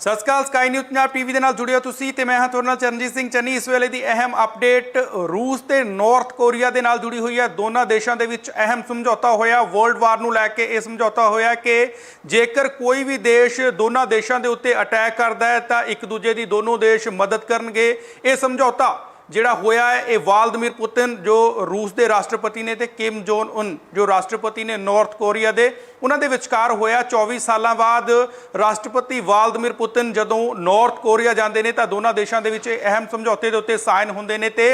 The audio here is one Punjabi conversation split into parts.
ਸਤਿ ਸ਼੍ਰੀ ਅਕਾਲ ਸਕਾਈ ਨਿਊਜ਼ ਪੰਜਾਬ ਟੀਵੀ ਦੇ ਨਾਲ ਜੁੜੇ ਹੋ ਤੁਸੀਂ ਤੇ ਮੈਂ ਹਾਂ ਤੁਹਾਡੇ ਨਾਲ ਚਰਨਜੀਤ ਸਿੰਘ ਚੰਨੀ। ਇਸ ਵੇਲੇ ਦੀ ਅਹਿਮ ਅਪਡੇਟ ਰੂਸ ਤੇ ਨਾਰਥ ਕੋਰੀਆ ਦੇ ਨਾਲ ਜੁੜੀ ਹੋਈ ਹੈ। ਦੋਨਾਂ ਦੇਸ਼ਾਂ ਦੇ ਵਿੱਚ ਅਹਿਮ ਸਮਝੌਤਾ ਹੋਇਆ। ਵਰਲਡ ਵਾਰ ਨੂੰ ਲੈ ਕੇ ਇਹ ਸਮਝੌਤਾ ਹੋਇਆ ਕਿ ਜੇਕਰ ਕੋਈ ਵੀ ਦੇਸ਼ ਦੋਨਾਂ ਦੇਸ਼ਾਂ ਦੇ ਉੱਤੇ ਅਟੈਕ ਕਰਦਾ ਹੈ, ਤਾਂ ਇੱਕ ਦੂਜੇ ਦੀ ਦੋਨੋਂ ਦੇਸ਼ ਮਦਦ ਕਰਨਗੇ। ਇਹ ਸਮਝੌਤਾ ਜਿਹੜਾ ਹੋਇਆ ਹੈ, ਇਹ ਵਾਲਦਮੀਰ ਪੁਤਿਨ ਜੋ ਰੂਸ ਦੇ ਰਾਸ਼ਟਰਪਤੀ ਨੇ ਤੇ ਕਿਮ ਜੋਨ ਉਨ ਜੋ ਰਾਸ਼ਟਰਪਤੀ ਨੇ ਨਾਰਥ ਕੋਰੀਆ ਦੇ, ਉਹਨਾਂ ਦੇ ਵਿਚਕਾਰ ਹੋਇਆ 24 ਸਾਲਾਂ ਬਾਅਦ ਰਾਸ਼ਟਰਪਤੀ ਵਾਲਦਮੀਰ ਪੁਤਿਨ ਜਦੋਂ ਨਾਰਥ ਕੋਰੀਆ ਜਾਂਦੇ ਨੇ ਤਾਂ ਦੋਨਾਂ ਦੇਸ਼ਾਂ ਦੇ ਵਿੱਚ ਇਹ ਅਹਿਮ ਸਮਝੌਤੇ ਦੇ ਉੱਤੇ ਸਾਈਨ ਹੁੰਦੇ ਨੇ ਤੇ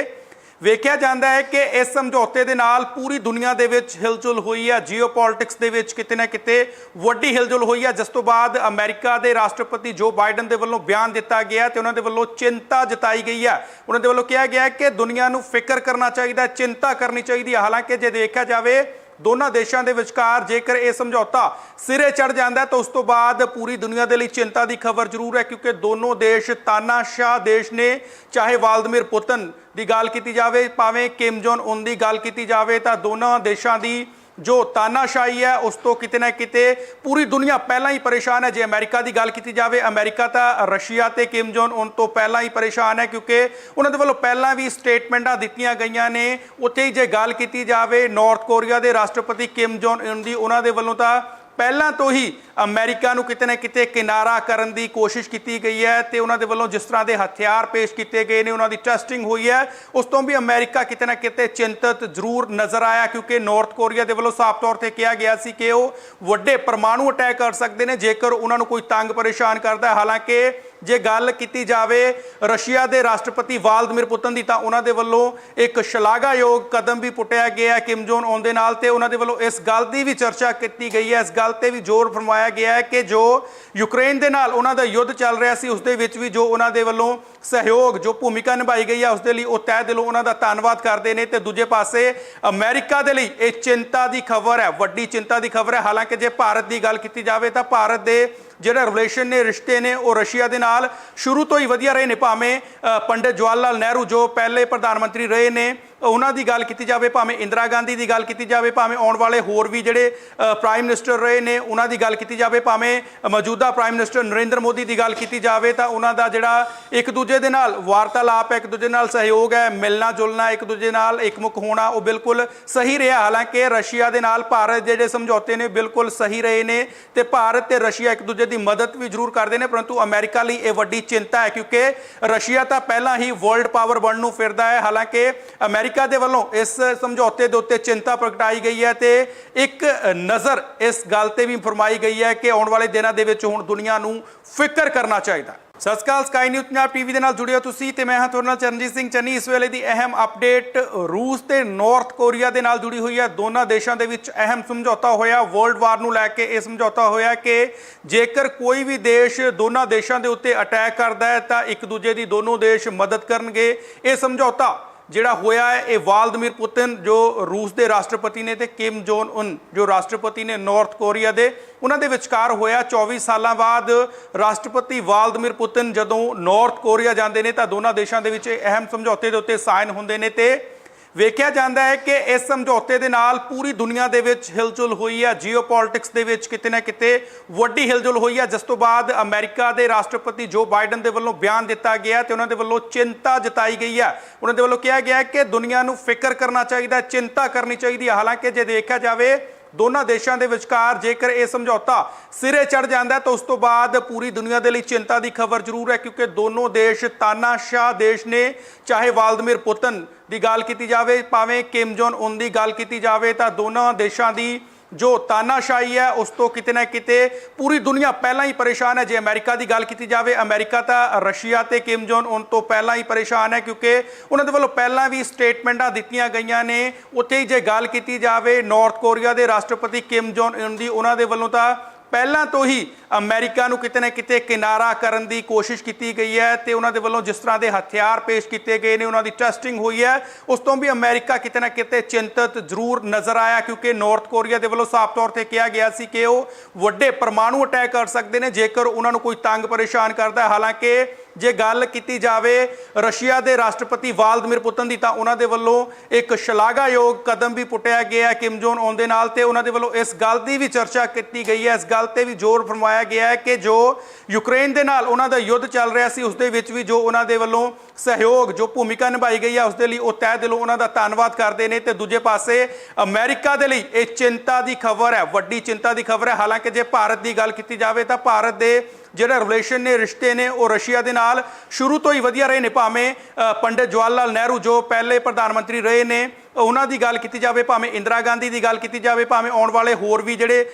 ਵੇਖਿਆ ਜਾਂਦਾ ਹੈ ਕਿ ਇਸ ਸਮਝੌਤੇ ਦੇ ਨਾਲ ਪੂਰੀ ਦੁਨੀਆ ਦੇ ਵਿੱਚ ਹਿਲਜੁਲ ਹੋਈ ਹੈ ਜੀਓਪੋਲਿਟਿਕਸ ਦੇ ਵਿੱਚ ਕਿਤੇ ਨਾ ਕਿਤੇ ਵੱਡੀ ਹਿਲਜੁਲ ਹੋਈ ਹੈ। ਜਿਸ ਤੋਂ ਬਾਅਦ ਅਮਰੀਕਾ ਦੇ ਰਾਸ਼ਟਰਪਤੀ ਜੋ ਬਾਈਡਨ ਦੇ ਵੱਲੋਂ ਬਿਆਨ ਦਿੱਤਾ ਗਿਆ ਤੇ ਉਹਨਾਂ ਦੇ ਵੱਲੋਂ ਚਿੰਤਾ ਜਤਾਈ ਗਈ ਹੈ। ਉਹਨਾਂ ਦੇ ਵੱਲੋਂ ਕਿਹਾ ਗਿਆ ਕਿ ਦੁਨੀਆ ਨੂੰ ਫਿਕਰ ਕਰਨਾ ਚਾਹੀਦਾ ਚਿੰਤਾ ਕਰਨੀ ਚਾਹੀਦੀ ਹੈ। ਹਾਲਾਂਕਿ ਜੇ ਦੇਖਿਆ ਜਾਵੇ ਦੋਨਾਂ ਦੇਸ਼ਾਂ ਦੇ ਵਿਚਕਾਰ ਜੇਕਰ ਇਹ ਸਮਝੌਤਾ ਸਿਰੇ ਚੜ ਜਾਂਦਾ ਤਾਂ ਉਸ ਤੋਂ ਬਾਅਦ ਪੂਰੀ ਦੁਨੀਆ ਦੇ ਲਈ ਚਿੰਤਾ ਦੀ ਖਬਰ ਜ਼ਰੂਰ ਹੈ, ਕਿਉਂਕਿ ਦੋਨੋਂ ਦੇਸ਼ ਤਾਨਾਸ਼ਾਹ ਦੇਸ਼ ਨੇ, ਚਾਹੇ ਵਾਲਦਮੀਰ ਪੁਤਨ ਦੀ ਗੱਲ ਕੀਤੀ ਜਾਵੇ, ਭਾਵੇਂ ਕਿਮ ਜੋਨ ਉਨ ਦੀ ਗੱਲ ਕੀਤੀ ਜਾਵੇ, ਤਾਂ ਦੋਨਾਂ ਦੇਸ਼ਾਂ ਦੀ ਜੋ ਤਾਨਾਸ਼ਾਹੀ ਹੈ, ਉਸ ਤੋਂ ਕਿਤੇ ਨਾ ਕਿਤੇ ਪੂਰੀ ਦੁਨੀਆ ਪਹਿਲਾਂ ਹੀ ਪਰੇਸ਼ਾਨ ਹੈ। ਜੇ ਅਮਰੀਕਾ ਦੀ ਗੱਲ ਕੀਤੀ ਜਾਵੇ, ਅਮਰੀਕਾ ਤਾਂ ਰਸ਼ੀਆ ਤੇ ਕਿਮ ਜੋਨ ਉਨ ਤੋਂ ਪਹਿਲਾਂ ਹੀ ਪਰੇਸ਼ਾਨ ਹੈ, ਕਿਉਂਕਿ ਉਹਨਾਂ ਦੇ ਵੱਲੋਂ ਪਹਿਲਾਂ ਵੀ ਸਟੇਟਮੈਂਟਾਂ ਦਿੱਤੀਆਂ ਗਈਆਂ ਨੇ। ਉੱਥੇ ਹੀ ਜੇ ਗੱਲ ਕੀਤੀ ਜਾਵੇ, ਨਾਰਥ ਕੋਰੀਆ ਦੇ ਰਾਸ਼ਟਰਪਤੀ ਕਿਮ ਜੋਨ ਉਨ ਦੀ, ਉਹਨਾਂ ਦੇ ਵੱਲੋਂ ਤਾਂ ਪਹਿਲਾਂ ਤੋਂ ਹੀ ਅਮਰੀਕਾ ਨੂੰ ਕਿਤੇ ਨਾ ਕਿਤੇ ਕਿਨਾਰਾ ਕਰਨ ਦੀ ਕੋਸ਼ਿਸ਼ ਕੀਤੀ ਗਈ ਹੈ ਤੇ ਉਹਨਾਂ ਦੇ ਵੱਲੋਂ ਜਿਸ ਤਰ੍ਹਾਂ ਦੇ ਹਥਿਆਰ ਪੇਸ਼ ਕੀਤੇ ਗਏ ਨੇ, ਉਹਨਾਂ ਦੀ ਟੈਸਟਿੰਗ ਹੋਈ ਹੈ। ਉਸ ਤੋਂ ਵੀ ਅਮਰੀਕਾ ਕਿਤੇ ਨਾ ਕਿਤੇ ਚਿੰਤਤ ਜ਼ਰੂਰ ਨਜ਼ਰ ਆਇਆ, ਕਿਉਂਕਿ ਨਾਰਥ ਕੋਰੀਆ ਦੇ ਵੱਲੋਂ ਸਾਫ਼ ਤੌਰ ਤੇ ਕਿਹਾ ਗਿਆ ਸੀ ਕਿ ਉਹ ਵੱਡੇ ਪਰਮਾਣੂ ਅਟੈਕ ਕਰ ਸਕਦੇ ਨੇ, ਜੇਕਰ ਉਹਨਾਂ ਨੂੰ ਕੋਈ ਤੰਗ ਪਰੇਸ਼ਾਨ ਕਰਦਾ ਹੈ। ਹਾਲਾਂਕਿ ਜੇ ਗੱਲ ਕੀਤੀ ਜਾਵੇ ਰਸ਼ੀਆ ਦੇ ਰਾਸ਼ਟਰਪਤੀ ਵਾਲਦਮੀਰ ਪੁਤਨ ਦੀ, ਤਾਂ ਉਹਨਾਂ ਦੇ ਵੱਲੋਂ ਇੱਕ ਸ਼ਲਾਘਾਯੋਗ ਕਦਮ ਵੀ ਪੁੱਟਿਆ ਗਿਆ ਹੈ ਕਿਮ ਜੋਨ ਉਨ ਦੇ ਨਾਲ ਤੇ ਉਹਨਾਂ ਦੇ ਵੱਲੋਂ ਇਸ ਗੱਲ ਦੀ ਵੀ ਚਰਚਾ ਕੀਤੀ ਗਈ ਹੈ। ਇਸ ਗੱਲ ਤੇ ਵੀ ਜ਼ੋਰ ਫਰਮਾਇਆ ਗਿਆ ਹੈ ਕਿ ਜੋ ਯੂਕਰੇਨ ਦੇ ਨਾਲ ਉਹਨਾਂ ਦਾ ਯੁੱਧ ਚੱਲ ਰਿਹਾ ਸੀ ਉਸ ਦੇ ਵਿੱਚ ਵੀ ਜੋ ਉਹਨਾਂ ਦੇ ਵੱਲੋਂ ਸਹਿਯੋਗ, ਜੋ ਭੂਮਿਕਾ ਨਿਭਾਈ ਗਈ ਹੈ ਉਸ ਦੇ ਲਈ ਉਹ ਤਹਿ ਦਿਲੋਂ ਉਹਨਾਂ ਦਾ ਧੰਨਵਾਦ ਕਰਦੇ ਨੇ। ਤੇ ਦੂਜੇ ਪਾਸੇ ਅਮਰੀਕਾ ਦੇ ਲਈ ਇਹ ਚਿੰਤਾ ਦੀ ਖਬਰ ਹੈ, ਵੱਡੀ ਚਿੰਤਾ ਦੀ ਖਬਰ ਹੈ। ਹਾਲਾਂਕਿ ਜੇ ਭਾਰਤ ਦੀ ਗੱਲ ਕੀਤੀ ਜਾਵੇ ਤਾਂ ਭਾਰਤ ਦੇ ਜਿਹੜਾ ਰਿਲੇਸ਼ਨ ਨੇ, ਰਿਸ਼ਤੇ ਨੇ, ਉਹ ਰਸ਼ੀਆ ਦੇ ਨਾਲ ਸ਼ੁਰੂ ਤੋਂ ਹੀ ਵਧੀਆ ਰਹੇ ਨੇ, ਭਾਵੇਂ ਪੰਡਿਤ ਜਵਾਹਰ ਲਾਲ ਨਹਿਰੂ ਜੋ ਪਹਿਲੇ ਪ੍ਰਧਾਨ ਮੰਤਰੀ ਰਹੇ ਨੇ ਉਹਨਾਂ ਦੀ ਗੱਲ ਕੀਤੀ ਜਾਵੇ, ਭਾਵੇਂ ਇੰਦਰਾ ਗਾਂਧੀ ਦੀ ਗੱਲ ਕੀਤੀ ਜਾਵੇ, ਭਾਵੇਂ ਆਉਣ ਵਾਲੇ ਹੋਰ ਵੀ ਜਿਹੜੇ ਪ੍ਰਾਈਮ ਮਿਨਿਸਟਰ ਰਹੇ ਨੇ, ਉਹਨਾਂ ਦੀ ਗੱਲ ਕੀਤੀ ਜਾਵੇ, ਭਾਵੇਂ ਮੌਜੂਦਾ ਪ੍ਰਾਈਮ ਮਿਨਿਸਟਰ ਨਰਿੰਦਰ ਮੋਦੀ ਦੀ ਗੱਲ ਕੀਤੀ ਜਾਵੇ, ਤਾਂ ਉਹਨਾਂ ਦਾ ਜਿਹੜਾ ਇੱਕ ਦੂਜੇ ਦੇ ਨਾਲ ਵਾਰਤਾਲਾਪ ਹੈ ਇੱਕ ਦੂਜੇ ਨਾਲ ਸਹਿਯੋਗ ਹੈ, ਮਿਲਣਾ ਜੁਲਣਾ ਇੱਕ ਦੂਜੇ ਨਾਲ ਇਕਮੁਖ ਹੋਣਾ, ਉਹ ਬਿਲਕੁਲ ਸਹੀ ਰਿਹਾ। ਹਾਲਾਂਕਿ ਰਸ਼ੀਆ ਦੇ ਨਾਲ ਭਾਰਤ ਜਿਹੜੇ ਸਮਝੌਤੇ ਨੇ, ਬਿਲਕੁਲ ਸਹੀ ਰਹੇ ਨੇ ਤੇ ਭਾਰਤ ਤੇ ਰਸ਼ੀਆ ਇੱਕ ਦੂਜੇ ਦੀ ਮਦਦ ਵੀ ਜ਼ਰੂਰ ਕਰਦੇ ਨੇ, ਪਰੰਤੂ ਅਮਰੀਕਾ ਲਈ ਇਹ ਵੱਡੀ ਚਿੰਤਾ ਹੈ, ਕਿਉਂਕਿ ਰਸ਼ੀਆ ਤਾਂ ਪਹਿਲਾਂ ਹੀ ਵਰਲਡ ਪਾਵਰ ਬਣਨ ਨੂੰ ਫਿਰਦਾ ਹੈ। ਹਾਲਾਂਕਿ ਅਮਰੀਕਾ ਦੇ ਵੱਲੋਂ ਇਸ ਸਮਝੌਤੇ ਦੇ ਉੱਤੇ ਚਿੰਤਾ ਪ੍ਰਗਟਾਈ ਗਈ ਹੈ ਤੇ ਇੱਕ ਨਜ਼ਰ ਇਸ ਗੱਲ ਤੇ ਵੀ ਫਰਮਾਈ ਗਈ ਹੈ ਕਿ ਆਉਣ ਵਾਲੇ ਦਿਨਾਂ ਦੇ ਵਿੱਚ ਹੁਣ ਦੁਨੀਆ ਨੂੰ ਫਿਕਰ ਕਰਨਾ ਚਾਹੀਦਾ। ਸਤਿ ਸ਼੍ਰੀ ਅਕਾਲ ਸਕਾਈ ਨਿਊਜ਼ ਪੰਜਾਬ ਟੀਵੀ ਦੇ ਨਾਲ ਜੁੜੇ ਹੋ ਤੁਸੀਂ ਤੇ ਮੈਂ ਹਾਂ ਤੁਹਾਡੇ ਨਾਲ ਚਰਨਜੀਤ ਸਿੰਘ ਚੰਨੀ। ਇਸ ਵੇਲੇ ਦੀ ਅਹਿਮ ਅਪਡੇਟ ਰੂਸ ਤੇ ਨਾਰਥ ਕੋਰੀਆ ਦੇ ਨਾਲ ਜੁੜੀ ਹੋਈ ਹੈ। ਦੋਨਾਂ ਦੇਸ਼ਾਂ ਦੇ ਵਿੱਚ ਅਹਿਮ ਸਮਝੌਤਾ ਹੋਇਆ। ਵਰਲਡ ਵਾਰ ਨੂੰ ਲੈ ਕੇ ਇਹ ਸਮਝੌਤਾ ਹੋਇਆ ਕਿ ਜੇਕਰ ਕੋਈ ਵੀ ਦੇਸ਼ ਦੋਨਾਂ ਦੇਸ਼ਾਂ ਦੇ ਉੱਤੇ ਅਟੈਕ ਕਰਦਾ ਹੈ ਤਾਂ ਇੱਕ ਦੂਜੇ ਦੀ ਦੋਨੋਂ ਦੇਸ਼ ਮਦਦ ਕਰਨਗੇ। ਇਹ ਸਮਝੌਤਾ ਜਿਹੜਾ ਹੋਇਆ ਹੈ, ਇਹ ਵਾਲਦਮੀਰ ਪੁਤਿਨ, ਜੋ ਰੂਸ ਦੇ ਰਾਸ਼ਟਰਪਤੀ ਨੇ ਤੇ ਕਿਮ ਜੋਨ ਉਨ, ਜੋ ਰਾਸ਼ਟਰਪਤੀ ਨੇ ਨਾਰਥ ਕੋਰੀਆ ਦੇ, ਉਹਨਾਂ ਦੇ ਵਿਚਕਾਰ ਹੋਇਆ। 24 ਸਾਲਾਂ ਬਾਅਦ ਰਾਸ਼ਟਰਪਤੀ ਵਾਲਦਮੀਰ ਪੁਤਿਨ ਜਦੋਂ ਨਾਰਥ ਕੋਰੀਆ ਜਾਂਦੇ ਨੇ ਤਾਂ ਦੋਨਾਂ ਦੇਸ਼ਾਂ ਦੇ ਵਿੱਚ ਇਹ ਅਹਿਮ ਸਮਝੌਤੇ ਦੇ ਉੱਤੇ ਸਾਈਨ ਹੁੰਦੇ ਨੇ ਤੇ ਵੇਖਿਆ ਜਾਂਦਾ ਹੈ ਕਿ ਇਸ ਸਮਝੌਤੇ ਦੇ ਨਾਲ ਪੂਰੀ ਦੁਨੀਆ ਦੇ ਵਿੱਚ ਹਿਲਜੁਲ ਹੋਈ ਹੈ ਜੀਓਪੋਲਿਟਿਕਸ ਦੇ ਵਿੱਚ ਕਿਤੇ ਨਾ ਕਿਤੇ ਵੱਡੀ ਹਿਲਜੁਲ ਹੋਈ ਹੈ। ਜਿਸ ਤੋਂ ਬਾਅਦ ਅਮਰੀਕਾ ਦੇ ਰਾਸ਼ਟਰਪਤੀ ਜੋ ਬਾਈਡਨ ਦੇ ਵੱਲੋਂ ਬਿਆਨ ਦਿੱਤਾ ਗਿਆ ਤੇ ਉਹਨਾਂ ਦੇ ਵੱਲੋਂ ਚਿੰਤਾ ਜਤਾਈ ਗਈ ਹੈ। ਉਹਨਾਂ ਦੇ ਵੱਲੋਂ ਕਿਹਾ ਗਿਆ ਕਿ ਦੁਨੀਆ ਨੂੰ ਫਿਕਰ ਕਰਨਾ ਚਾਹੀਦਾ ਚਿੰਤਾ ਕਰਨੀ ਚਾਹੀਦੀ ਹੈ। ਹਾਲਾਂਕਿ ਜੇ ਦੇਖਿਆ ਜਾਵੇ ਦੋਨਾਂ ਦੇਸ਼ਾਂ ਦੇ ਵਿਚਕਾਰ ਜੇਕਰ ਇਹ ਸਮਝੌਤਾ ਸਿਰੇ ਚੜ ਜਾਂਦਾ ਤਾਂ ਉਸ ਤੋਂ ਬਾਅਦ ਪੂਰੀ ਦੁਨੀਆ ਦੇ ਲਈ ਚਿੰਤਾ ਦੀ ਖਬਰ ਜ਼ਰੂਰ ਹੈ, ਕਿਉਂਕਿ ਦੋਨੋਂ ਦੇਸ਼ ਤਾਨਾਸ਼ਾਹ ਦੇਸ਼ ਨੇ, ਚਾਹੇ ਵਾਲਦਮੀਰ ਪੁਤਨ ਦੀ ਗੱਲ ਕੀਤੀ ਜਾਵੇ, ਭਾਵੇਂ ਕਿਮ ਜੋਨ ਉਨ ਦੀ ਗੱਲ ਕੀਤੀ ਜਾਵੇ, ਤਾਂ ਦੋਨਾਂ ਦੇਸ਼ਾਂ ਦੀ ਜੋ ਤਾਨਾਸ਼ਾਹੀ ਹੈ, ਉਸ ਤੋਂ ਕਿਤੇ ਨਾ ਕਿਤੇ ਪੂਰੀ ਦੁਨੀਆ ਪਹਿਲਾਂ ਹੀ ਪਰੇਸ਼ਾਨ ਹੈ। ਜੇ ਅਮਰੀਕਾ ਦੀ ਗੱਲ ਕੀਤੀ ਜਾਵੇ, ਅਮਰੀਕਾ ਤਾਂ ਰਸ਼ੀਆ ਤੇ ਕਿਮ ਜੋਨ ਉਨ ਤੋਂ ਪਹਿਲਾਂ ਹੀ ਪਰੇਸ਼ਾਨ ਹੈ, ਕਿਉਂਕਿ ਉਹਨਾਂ ਦੇ ਵੱਲੋਂ ਪਹਿਲਾਂ ਵੀ ਸਟੇਟਮੈਂਟਾਂ ਦਿੱਤੀਆਂ ਗਈਆਂ ਨੇ। ਉੱਥੇ ਹੀ ਜੇ ਗੱਲ ਕੀਤੀ ਜਾਵੇ, ਨਾਰਥ ਕੋਰੀਆ ਦੇ ਰਾਸ਼ਟਰਪਤੀ ਕਿਮ ਜੋਨ ਉਨ ਦੀ, ਉਹਨਾਂ ਦੇ ਵੱਲੋਂ ਤਾਂ ਪਹਿਲਾਂ ਤੋਂ ਹੀ ਅਮਰੀਕਾ ਨੂੰ ਕਿਤੇ ਨਾ ਕਿਤੇ ਕਿਨਾਰਾ ਕਰਨ ਦੀ ਕੋਸ਼ਿਸ਼ ਕੀਤੀ ਗਈ ਹੈ ਤੇ ਉਹਨਾਂ ਦੇ ਵੱਲੋਂ ਜਿਸ ਤਰ੍ਹਾਂ ਦੇ ਹਥਿਆਰ ਪੇਸ਼ ਕੀਤੇ ਗਏ ਨੇ, ਉਹਨਾਂ ਦੀ ਟੈਸਟਿੰਗ ਹੋਈ ਹੈ। ਉਸ ਤੋਂ ਵੀ ਅਮਰੀਕਾ ਕਿਤੇ ਨਾ ਕਿਤੇ ਚਿੰਤਤ ਜ਼ਰੂਰ ਨਜ਼ਰ ਆਇਆ, ਕਿਉਂਕਿ ਨਾਰਥ ਕੋਰੀਆ ਦੇ ਵੱਲੋਂ ਸਾਫ਼ ਤੌਰ ਤੇ ਕਿਹਾ ਗਿਆ ਸੀ ਕਿ ਉਹ ਵੱਡੇ ਪਰਮਾਣੂ ਅਟੈਕ ਕਰ ਸਕਦੇ ਨੇ, ਜੇਕਰ ਉਹਨਾਂ ਨੂੰ ਕੋਈ ਤੰਗ ਪਰੇਸ਼ਾਨ ਕਰਦਾ ਹੈ। ਹਾਲਾਂਕਿ ਜੇ ਗੱਲ ਕੀਤੀ ਜਾਵੇ ਰਸ਼ੀਆ ਦੇ ਰਾਸ਼ਟਰਪਤੀ ਵਾਲਦਮੀਰ ਪੁਤਨ ਦੀ ਤਾਂ ਉਹਨਾਂ ਦੇ ਵੱਲੋਂ ਇੱਕ ਸ਼ਲਾਘਾਯੋਗ ਕਦਮ ਵੀ ਪੁੱਟਿਆ ਗਿਆ ਹੈ। ਕਿਮ ਜੋਨ ਉਨ ਦੇ ਨਾਲ ਤੇ ਉਹਨਾਂ ਦੇ ਵੱਲੋਂ ਇਸ ਗੱਲ ਦੀ ਵੀ ਚਰਚਾ ਕੀਤੀ ਗਈ ਹੈ। ਇਸ ਗੱਲ ਤੇ ਵੀ ਜ਼ੋਰ ਫਰਮਾਇਆ ਗਿਆ ਹੈ ਕਿ ਜੋ ਯੂਕਰੇਨ ਦੇ ਨਾਲ ਉਹਨਾਂ ਦਾ ਯੁੱਧ ਚੱਲ ਰਿਹਾ ਸੀ, ਉਸ ਦੇ ਵਿੱਚ ਵੀ ਜੋ ਉਹਨਾਂ ਦੇ ਵੱਲੋਂ ਸਹਿਯੋਗ, ਜੋ ਭੂਮਿਕਾ ਨਿਭਾਈ ਗਈ ਹੈ, ਉਸ ਦੇ ਲਈ ਉਹ ਤਹਿ ਦਿਲੋਂ ਉਹਨਾਂ ਦਾ ਧੰਨਵਾਦ ਕਰਦੇ ਨੇ। ਤੇ ਦੂਜੇ ਪਾਸੇ ਅਮਰੀਕਾ ਦੇ ਲਈ ਇਹ ਚਿੰਤਾ ਦੀ ਖਬਰ ਹੈ, ਵੱਡੀ ਚਿੰਤਾ ਦੀ ਖਬਰ ਹੈ। ਹਾਲਾਂਕਿ ਜੇ ਭਾਰਤ ਦੀ ਗੱਲ ਕੀਤੀ ਜਾਵੇ ਤਾਂ ਭਾਰਤ ਦੇ ਜਿਹੜਾ ਰਿਲੇਸ਼ਨ ਨੇ, ਰਿਸ਼ਤੇ ਨੇ, ਉਹ ਰਸ਼ੀਆ ਦੇ ਨਾਲ ਸ਼ੁਰੂ ਤੋਂ ਹੀ ਵਧੀਆ ਰਹੇ ਨੇ, ਭਾਵੇਂ ਪੰਡਿਤ ਜਵਾਹਰ ਲਾਲ ਨਹਿਰੂ ਜੋ ਪਹਿਲੇ ਪ੍ਰਧਾਨ ਮੰਤਰੀ ਰਹੇ ਨੇ ਉਹਨਾਂ ਦੀ ਗੱਲ ਕੀਤੀ ਜਾਵੇ, ਭਾਵੇਂ ਇੰਦਰਾ ਗਾਂਧੀ ਦੀ ਗੱਲ ਕੀਤੀ ਜਾਵੇ, ਭਾਵੇਂ ਆਉਣ ਵਾਲੇ ਹੋਰ ਵੀ ਜਿਹੜੇ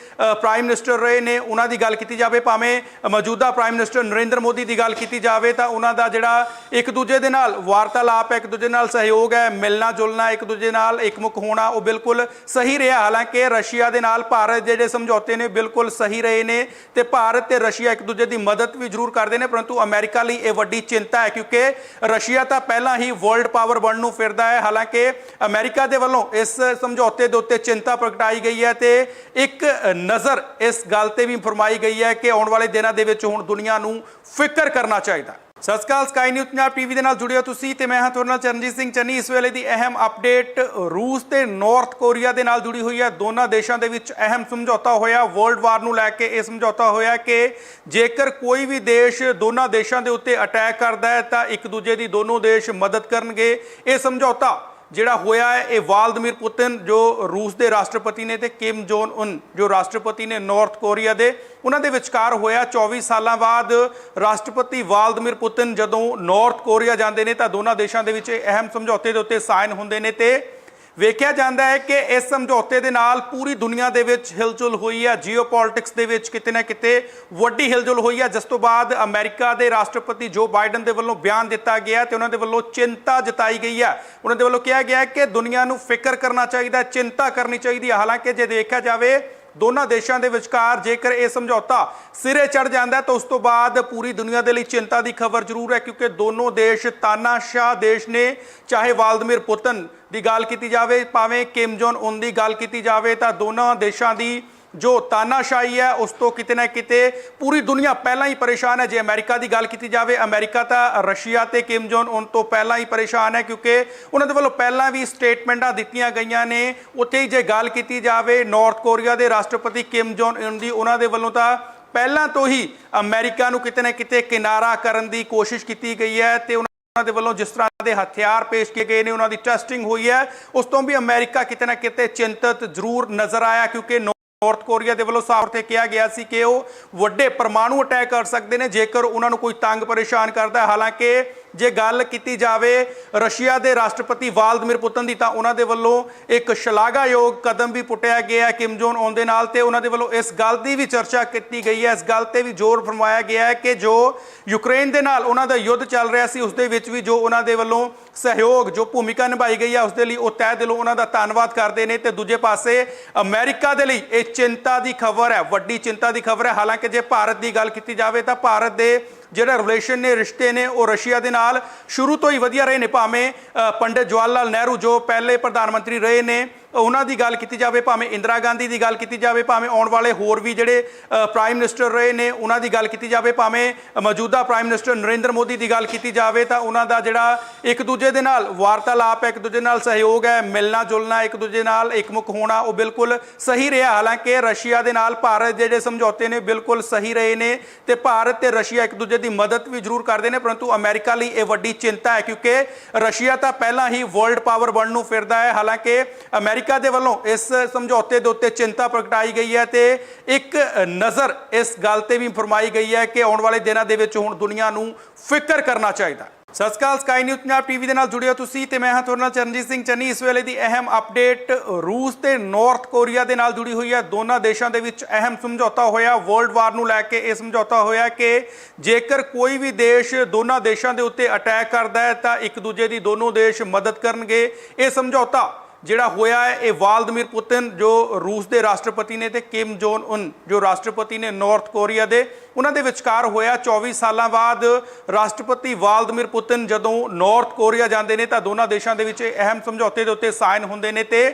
ਪ੍ਰਾਈਮ ਮਿਨਿਸਟਰ ਰਹੇ ਨੇ, ਉਹਨਾਂ ਦੀ ਗੱਲ ਕੀਤੀ ਜਾਵੇ, ਭਾਵੇਂ ਮੌਜੂਦਾ ਪ੍ਰਾਈਮ ਮਿਨਿਸਟਰ ਨਰਿੰਦਰ ਮੋਦੀ ਦੀ ਗੱਲ ਕੀਤੀ ਜਾਵੇ, ਤਾਂ ਉਹਨਾਂ ਦਾ ਜਿਹੜਾ ਇੱਕ ਦੂਜੇ ਦੇ ਨਾਲ ਵਾਰਤਾਲਾਪ ਹੈ, ਇੱਕ ਦੂਜੇ ਨਾਲ ਸਹਿਯੋਗ ਹੈ, ਮਿਲਣਾ ਜੁਲਣਾ ਇੱਕ ਦੂਜੇ ਨਾਲ ਇਕਮੁਖ ਹੋਣਾ, ਉਹ ਬਿਲਕੁਲ ਸਹੀ ਰਿਹਾ। ਹਾਲਾਂਕਿ ਰਸ਼ੀਆ ਦੇ ਨਾਲ ਭਾਰਤ ਜਿਹੜੇ ਸਮਝੌਤੇ ਨੇ, ਬਿਲਕੁਲ ਸਹੀ ਰਹੇ ਨੇ ਤੇ ਭਾਰਤ ਤੇ ਰਸ਼ੀਆ ਇੱਕ ਦੂਜੇ ਦੀ ਮਦਦ ਵੀ ਜ਼ਰੂਰ ਕਰਦੇ ਨੇ, ਪਰੰਤੂ ਅਮਰੀਕਾ ਲਈ ਇਹ ਵੱਡੀ ਚਿੰਤਾ ਹੈ, ਕਿਉਂਕਿ ਰਸ਼ੀਆ ਤਾਂ ਪਹਿਲਾਂ ਹੀ ਵਰਲਡ ਪਾਵਰ ਬਣਨ ਨੂੰ ਫਿਰਦਾ ਹੈ। ਹਾਲਾਂਕਿ ਅਮਰੀਕਾ ਦੇ ਵੱਲੋਂ ਇਸ ਸਮਝੌਤੇ ਦੇ ਉੱਤੇ ਚਿੰਤਾ ਪ੍ਰਗਟਾਈ ਗਈ ਹੈ ਤੇ ਇੱਕ ਨਜ਼ਰ ਇਸ ਗੱਲ ਤੇ ਵੀ ਫਰਮਾਈ ਗਈ ਹੈ ਕਿ ਆਉਣ ਵਾਲੇ ਦਿਨਾਂ ਦੇ ਵਿੱਚ ਹੁਣ ਦੁਨੀਆ ਨੂੰ ਫਿਕਰ ਕਰਨਾ ਚਾਹੀਦਾ। ਸਤਿ ਸ਼੍ਰੀ ਅਕਾਲ ਸਕਾਈ ਨਿਊਜ਼ ਪੰਜਾਬ ਟੀਵੀ ਦੇ ਨਾਲ ਜੁੜੇ ਹੋ ਤੁਸੀਂ ਤੇ ਮੈਂ ਹਾਂ ਤੁਹਾਡੇ ਨਾਲ ਚਰਨਜੀਤ ਸਿੰਘ ਚੰਨੀ। ਇਸ ਵੇਲੇ ਦੀ ਅਹਿਮ ਅਪਡੇਟ ਰੂਸ ਤੇ ਨਾਰਥ ਕੋਰੀਆ ਦੇ ਨਾਲ ਜੁੜੀ ਹੋਈ ਹੈ। ਦੋਨਾਂ ਦੇਸ਼ਾਂ ਦੇ ਵਿੱਚ ਅਹਿਮ ਸਮਝੌਤਾ ਹੋਇਆ। ਵਰਲਡ ਵਾਰ ਨੂੰ ਲੈ ਕੇ ਇਹ ਸਮਝੌਤਾ ਹੋਇਆ ਕਿ ਜੇਕਰ ਕੋਈ ਵੀ ਦੇਸ਼ ਦੋਨਾਂ ਦੇਸ਼ਾਂ ਦੇ ਉੱਤੇ ਅਟੈਕ ਕਰਦਾ ਹੈ ਤਾਂ ਇੱਕ ਦੂਜੇ ਦੀ ਦੋਨੋਂ ਦੇਸ਼ ਮਦਦ ਕਰਨਗੇ। ਇਹ ਸਮਝੌਤਾ ਜਿਹੜਾ ਹੋਇਆ ਹੈ, ਇਹ ਵਾਲਦਮੀਰ ਪੁਤਿਨ ਜੋ ਰੂਸ ਦੇ ਰਾਸ਼ਟਰਪਤੀ ਨੇ ਤੇ ਕਿਮ ਜੋਨ ਉਨ ਜੋ ਰਾਸ਼ਟਰਪਤੀ ਨੇ ਨਾਰਥ ਕੋਰੀਆ ਦੇ, ਉਹਨਾਂ ਦੇ ਵਿਚਕਾਰ ਹੋਇਆ 24 ਸਾਲਾਂ ਬਾਅਦ ਰਾਸ਼ਟਰਪਤੀ ਵਾਲਦਮੀਰ ਪੁਤਿਨ ਜਦੋਂ ਨਾਰਥ ਕੋਰੀਆ ਜਾਂਦੇ ਨੇ ਤਾਂ ਦੋਨਾਂ ਦੇਸ਼ਾਂ ਦੇ ਵਿੱਚ ਇਹ ਅਹਿਮ ਸਮਝੌਤੇ ਦੇ ਉੱਤੇ ਸਾਈਨ ਹੁੰਦੇ ਨੇ ਤੇ ਵੇਖਿਆ ਜਾਂਦਾ ਹੈ ਕਿ ਇਸ ਸਮਝੌਤੇ ਦੇ ਨਾਲ ਪੂਰੀ ਦੁਨੀਆ ਦੇ ਵਿੱਚ ਹਿਲਜੁਲ ਹੋਈ ਹੈ ਜੀਓਪੋਲਿਟਿਕਸ ਦੇ ਵਿੱਚ ਕਿਤੇ ਨਾ ਕਿਤੇ ਵੱਡੀ ਹਿਲਜੁਲ ਹੋਈ ਹੈ। ਜਿਸ ਤੋਂ ਬਾਅਦ ਅਮਰੀਕਾ ਦੇ ਰਾਸ਼ਟਰਪਤੀ ਜੋ ਬਾਈਡਨ ਦੇ ਵੱਲੋਂ ਬਿਆਨ ਦਿੱਤਾ ਗਿਆ ਤੇ ਉਹਨਾਂ ਦੇ ਵੱਲੋਂ ਚਿੰਤਾ ਜਤਾਈ ਗਈ ਹੈ। ਉਹਨਾਂ ਦੇ ਵੱਲੋਂ ਕਿਹਾ ਗਿਆ ਕਿ ਦੁਨੀਆ ਨੂੰ ਫਿਕਰ ਕਰਨਾ ਚਾਹੀਦਾ ਚਿੰਤਾ ਕਰਨੀ ਚਾਹੀਦੀ ਹੈ। ਹਾਲਾਂਕਿ ਜੇ ਦੇਖਿਆ ਜਾਵੇ ਦੋਨਾਂ ਦੇਸ਼ਾਂ ਦੇ ਵਿਚਕਾਰ ਜੇਕਰ ਇਹ ਸਮਝੌਤਾ ਸਿਰੇ ਚੜ ਜਾਂਦਾ ਤਾਂ ਉਸ ਤੋਂ ਬਾਅਦ ਪੂਰੀ ਦੁਨੀਆ ਦੇ ਲਈ ਚਿੰਤਾ ਦੀ ਖਬਰ ਜ਼ਰੂਰ ਹੈ, ਕਿਉਂਕਿ ਦੋਨੋਂ ਦੇਸ਼ ਤਾਨਾਸ਼ਾਹ ਦੇਸ਼ ਨੇ, ਚਾਹੇ ਵਾਲਦਮੀਰ ਪੁਤਨ ਦੀ ਗੱਲ ਕੀਤੀ ਜਾਵੇ, ਭਾਵੇਂ ਕਿਮ ਜੋਨ ਉਨ ਦੀ ਗੱਲ ਕੀਤੀ ਜਾਵੇ, ਤਾਂ ਦੋਨਾਂ ਦੇਸ਼ਾਂ ਦੀ ਜੋ ਤਾਨਾਸ਼ਾਹੀ ਹੈ, ਉਸ ਤੋਂ ਕਿਤੇ ਨਾ ਕਿਤੇ ਪੂਰੀ ਦੁਨੀਆ ਪਹਿਲਾਂ ਹੀ ਪਰੇਸ਼ਾਨ ਹੈ। ਜੇ ਅਮਰੀਕਾ ਦੀ ਗੱਲ ਕੀਤੀ ਜਾਵੇ, ਅਮਰੀਕਾ ਤਾਂ ਰਸ਼ੀਆ ਤੇ ਕਿਮ ਜੋਨ ਉਨ ਤੋਂ ਪਹਿਲਾਂ ਹੀ ਪਰੇਸ਼ਾਨ ਹੈ, ਕਿਉਂਕਿ ਉਹਨਾਂ ਦੇ ਵੱਲੋਂ ਪਹਿਲਾਂ ਵੀ ਸਟੇਟਮੈਂਟਾਂ ਦਿੱਤੀਆਂ ਗਈਆਂ ਨੇ। ਉੱਥੇ ਹੀ ਜੇ ਗੱਲ ਕੀਤੀ ਜਾਵੇ, ਨਾਰਥ ਕੋਰੀਆ ਦੇ ਰਾਸ਼ਟਰਪਤੀ ਕਿਮ ਜੋਨ ਉਨ ਦੀ, ਉਹਨਾਂ ਦੇ ਵੱਲੋਂ ਤਾਂ ਪਹਿਲਾਂ ਤੋਂ ਹੀ ਅਮਰੀਕਾ ਨੂੰ ਕਿਤੇ ਨਾ ਕਿਤੇ ਕਿਨਾਰਾ ਕਰਨ ਦੀ ਕੋਸ਼ਿਸ਼ ਕੀਤੀ ਗਈ ਹੈ ਤੇ ਉਹਨਾਂ ਉਹਨਾਂ ਦੇ ਵੱਲੋਂ ਜਿਸ ਤਰ੍ਹਾਂ ਦੇ ਹਥਿਆਰ ਪੇਸ਼ ਕੀਤੇ ਗਏ ਨੇ, ਉਹਨਾਂ ਦੀ ਟੈਸਟਿੰਗ ਹੋਈ ਹੈ। ਉਸ ਤੋਂ ਵੀ ਅਮਰੀਕਾ ਕਿਤੇ ਨਾ ਕਿਤੇ ਚਿੰਤਤ ਜ਼ਰੂਰ ਨਜ਼ਰ ਆਇਆ, ਕਿਉਂਕਿ ਨਾਰਥ ਕੋਰੀਆ ਦੇ ਵੱਲੋਂ ਸਾਫ਼ ਤੇ ਕਿਹਾ ਗਿਆ ਸੀ ਕਿ ਉਹ ਵੱਡੇ ਪਰਮਾਣੂ ਅਟੈਕ ਕਰ ਸਕਦੇ ਨੇ, ਜੇਕਰ ਉਹਨਾਂ ਨੂੰ ਕੋਈ ਤੰਗ ਪਰੇਸ਼ਾਨ ਕਰਦਾ ਹਾਲਾਂਕਿ ਜੇ ਗੱਲ ਕੀਤੀ ਜਾਵੇ ਰਸ਼ੀਆ ਦੇ ਰਾਸ਼ਟਰਪਤੀ ਵਾਲਦਮੀਰ ਪੁਤਨ ਦੀ ਤਾਂ ਉਹਨਾਂ ਦੇ ਵੱਲੋਂ ਇੱਕ ਸ਼ਲਾਘਾਯੋਗ ਕਦਮ ਵੀ ਪੁੱਟਿਆ ਗਿਆ ਹੈ। ਕਿਮ ਜੋਨ ਉਨ ਦੇ ਨਾਲ ਤੇ ਉਹਨਾਂ ਦੇ ਵੱਲੋਂ ਇਸ ਗੱਲ ਦੀ ਵੀ ਚਰਚਾ ਕੀਤੀ ਗਈ ਹੈ। ਇਸ ਗੱਲ ਤੇ ਵੀ ਜ਼ੋਰ ਫਰਮਾਇਆ ਗਿਆ ਹੈ ਕਿ ਜੋ ਯੂਕਰੇਨ ਦੇ ਨਾਲ ਉਹਨਾਂ ਦਾ ਯੁੱਧ ਚੱਲ ਰਿਹਾ ਸੀ, ਉਸ ਦੇ ਵਿੱਚ ਵੀ ਜੋ ਉਹਨਾਂ ਦੇ ਵੱਲੋਂ ਸਹਿਯੋਗ, ਜੋ ਭੂਮਿਕਾ ਨਿਭਾਈ ਗਈ ਹੈ, ਉਸ ਦੇ ਲਈ ਉਹ ਤਹਿ ਦਿਲੋਂ ਉਹਨਾਂ ਦਾ ਧੰਨਵਾਦ ਕਰਦੇ ਨੇ। ਤੇ ਦੂਜੇ ਪਾਸੇ ਅਮਰੀਕਾ ਦੇ ਲਈ ਇਹ ਚਿੰਤਾ ਦੀ ਖਬਰ ਹੈ, ਵੱਡੀ ਚਿੰਤਾ ਦੀ ਖਬਰ ਹੈ। ਹਾਲਾਂਕਿ ਜੇ ਭਾਰਤ ਦੀ ਗੱਲ ਕੀਤੀ ਜਾਵੇ ਤਾਂ ਭਾਰਤ ਦੇ ਜਿਹੜਾ ਰਿਲੇਸ਼ਨ ਨੇ, ਰਿਸ਼ਤੇ ਨੇ, ਉਹ ਰਸ਼ੀਆ ਦੇ ਨਾਲ ਸ਼ੁਰੂ ਤੋਂ ਹੀ ਵਧੀਆ ਰਹੇ ਨੇ, ਭਾਵੇਂ ਪੰਡਿਤ ਜਵਾਹਰ ਲਾਲ ਨਹਿਰੂ ਜੋ ਪਹਿਲੇ ਪ੍ਰਧਾਨ ਮੰਤਰੀ ਰਹੇ ਨੇ। ਉਹਨਾਂ ਦੀ ਗੱਲ ਕੀਤੀ ਜਾਵੇ, ਭਾਵੇਂ ਇੰਦਰਾ ਗਾਂਧੀ ਦੀ ਗੱਲ ਕੀਤੀ ਜਾਵੇ, ਭਾਵੇਂ ਆਉਣ ਵਾਲੇ ਹੋਰ ਵੀ ਜਿਹੜੇ ਪ੍ਰਾਈਮ ਮਿਨਿਸਟਰ ਰਹੇ ਨੇ, ਉਹਨਾਂ ਦੀ ਗੱਲ ਕੀਤੀ ਜਾਵੇ, ਭਾਵੇਂ ਮੌਜੂਦਾ ਪ੍ਰਾਈਮ ਮਿਨਿਸਟਰ ਨਰਿੰਦਰ ਮੋਦੀ ਦੀ ਗੱਲ ਕੀਤੀ ਜਾਵੇ, ਤਾਂ ਉਹਨਾਂ ਦਾ ਜਿਹੜਾ ਇੱਕ ਦੂਜੇ ਦੇ ਨਾਲ ਵਾਰਤਾਲਾਪ ਹੈ, ਇੱਕ ਦੂਜੇ ਨਾਲ ਸਹਿਯੋਗ ਹੈ, ਮਿਲਣਾ ਜੁਲਣਾ ਇੱਕ ਦੂਜੇ ਨਾਲ ਇਕਮੁਖ ਹੋਣਾ, ਉਹ ਬਿਲਕੁਲ ਸਹੀ ਰਿਹਾ। ਹਾਲਾਂਕਿ ਰਸ਼ੀਆ ਦੇ ਨਾਲ ਭਾਰਤ ਜਿਹੜੇ ਸਮਝੌਤੇ ਨੇ, ਬਿਲਕੁਲ ਸਹੀ ਰਹੇ ਨੇ ਤੇ ਭਾਰਤ ਤੇ ਰਸ਼ੀਆ ਇੱਕ ਦੂਜੇ ਦੀ ਮਦਦ ਵੀ ਜ਼ਰੂਰ ਕਰਦੇ ਨੇ, ਪਰੰਤੂ ਅਮਰੀਕਾ ਲਈ ਇਹ ਵੱਡੀ ਚਿੰਤਾ ਹੈ, ਕਿਉਂਕਿ ਰਸ਼ੀਆ ਤਾਂ ਪਹਿਲਾਂ ਹੀ ਵਰਲਡ ਪਾਵਰ ਬਣਨ ਨੂੰ ਫਿਰਦਾ ਹੈ। ਹਾਲਾਂਕਿ ਅਮਰੀਕਾ ਦੇ ਵੱਲੋਂ ਇਸ ਸਮਝੌਤੇ ਦੇ ਉੱਤੇ ਚਿੰਤਾ ਪ੍ਰਗਟਾਈ ਗਈ ਹੈ ਤੇ ਇੱਕ ਨਜ਼ਰ ਇਸ ਗੱਲ ਤੇ ਵੀ ਫਰਮਾਈ ਗਈ ਹੈ ਕਿ ਆਉਣ ਵਾਲੇ ਦਿਨਾਂ ਦੇ ਵਿੱਚ ਹੁਣ ਦੁਨੀਆ ਨੂੰ ਫਿਕਰ ਕਰਨਾ ਚਾਹੀਦਾ। ਸਤਿ ਸ਼੍ਰੀ ਅਕਾਲ ਸਕਾਈ ਨਿਊਜ਼ ਪੰਜਾਬ ਟੀਵੀ ਦੇ ਨਾਲ ਜੁੜੇ ਹੋ ਤੁਸੀਂ ਤੇ ਮੈਂ ਹਾਂ ਤੁਹਾਡੇ ਨਾਲ ਚਰਨਜੀਤ ਸਿੰਘ ਚੰਨੀ। ਇਸ ਵੇਲੇ ਦੀ ਅਹਿਮ ਅਪਡੇਟ ਰੂਸ ਤੇ ਨਾਰਥ ਕੋਰੀਆ ਦੇ ਨਾਲ ਜੁੜੀ ਹੋਈ ਹੈ। ਦੋਨਾਂ ਦੇਸ਼ਾਂ ਦੇ ਵਿੱਚ ਅਹਿਮ ਸਮਝੌਤਾ ਹੋਇਆ। ਵਰਲਡ ਵਾਰ ਨੂੰ ਲੈ ਕੇ ਇਹ ਸਮਝੌਤਾ ਹੋਇਆ ਕਿ ਜੇਕਰ ਕੋਈ ਵੀ ਦੇਸ਼ ਦੋਨਾਂ ਦੇਸ਼ਾਂ ਦੇ ਉੱਤੇ ਅਟੈਕ ਕਰਦਾ ਹੈ ਤਾਂ ਇੱਕ ਦੂਜੇ ਦੀ ਦੋਨੋਂ ਦੇਸ਼ ਮਦਦ ਕਰਨਗੇ। ਇਹ ਸਮਝੌਤਾ ਜਿਹੜਾ ਹੋਇਆ ਹੈ, ਇਹ ਵਾਲਦਮੀਰ ਪੁਤਿਨ ਜੋ ਰੂਸ ਦੇ ਰਾਸ਼ਟਰਪਤੀ ਨੇ ਤੇ ਕਿਮ ਜੋਨ ਉਨ ਜੋ ਰਾਸ਼ਟਰਪਤੀ ਨੇ ਨਾਰਥ ਕੋਰੀਆ ਦੇ, ਉਹਨਾਂ ਦੇ ਵਿਚਕਾਰ ਹੋਇਆ। 24 ਸਾਲਾਂ ਬਾਅਦ ਰਾਸ਼ਟਰਪਤੀ ਵਾਲਦਮੀਰ ਪੁਤਿਨ ਜਦੋਂ ਨਾਰਥ ਕੋਰੀਆ ਜਾਂਦੇ ਨੇ ਤਾਂ ਦੋਨਾਂ ਦੇਸ਼ਾਂ ਦੇ ਵਿੱਚ ਇਹ ਅਹਿਮ ਸਮਝੌਤੇ ਦੇ ਉੱਤੇ ਸਾਈਨ ਹੁੰਦੇ ਨੇ ਤੇ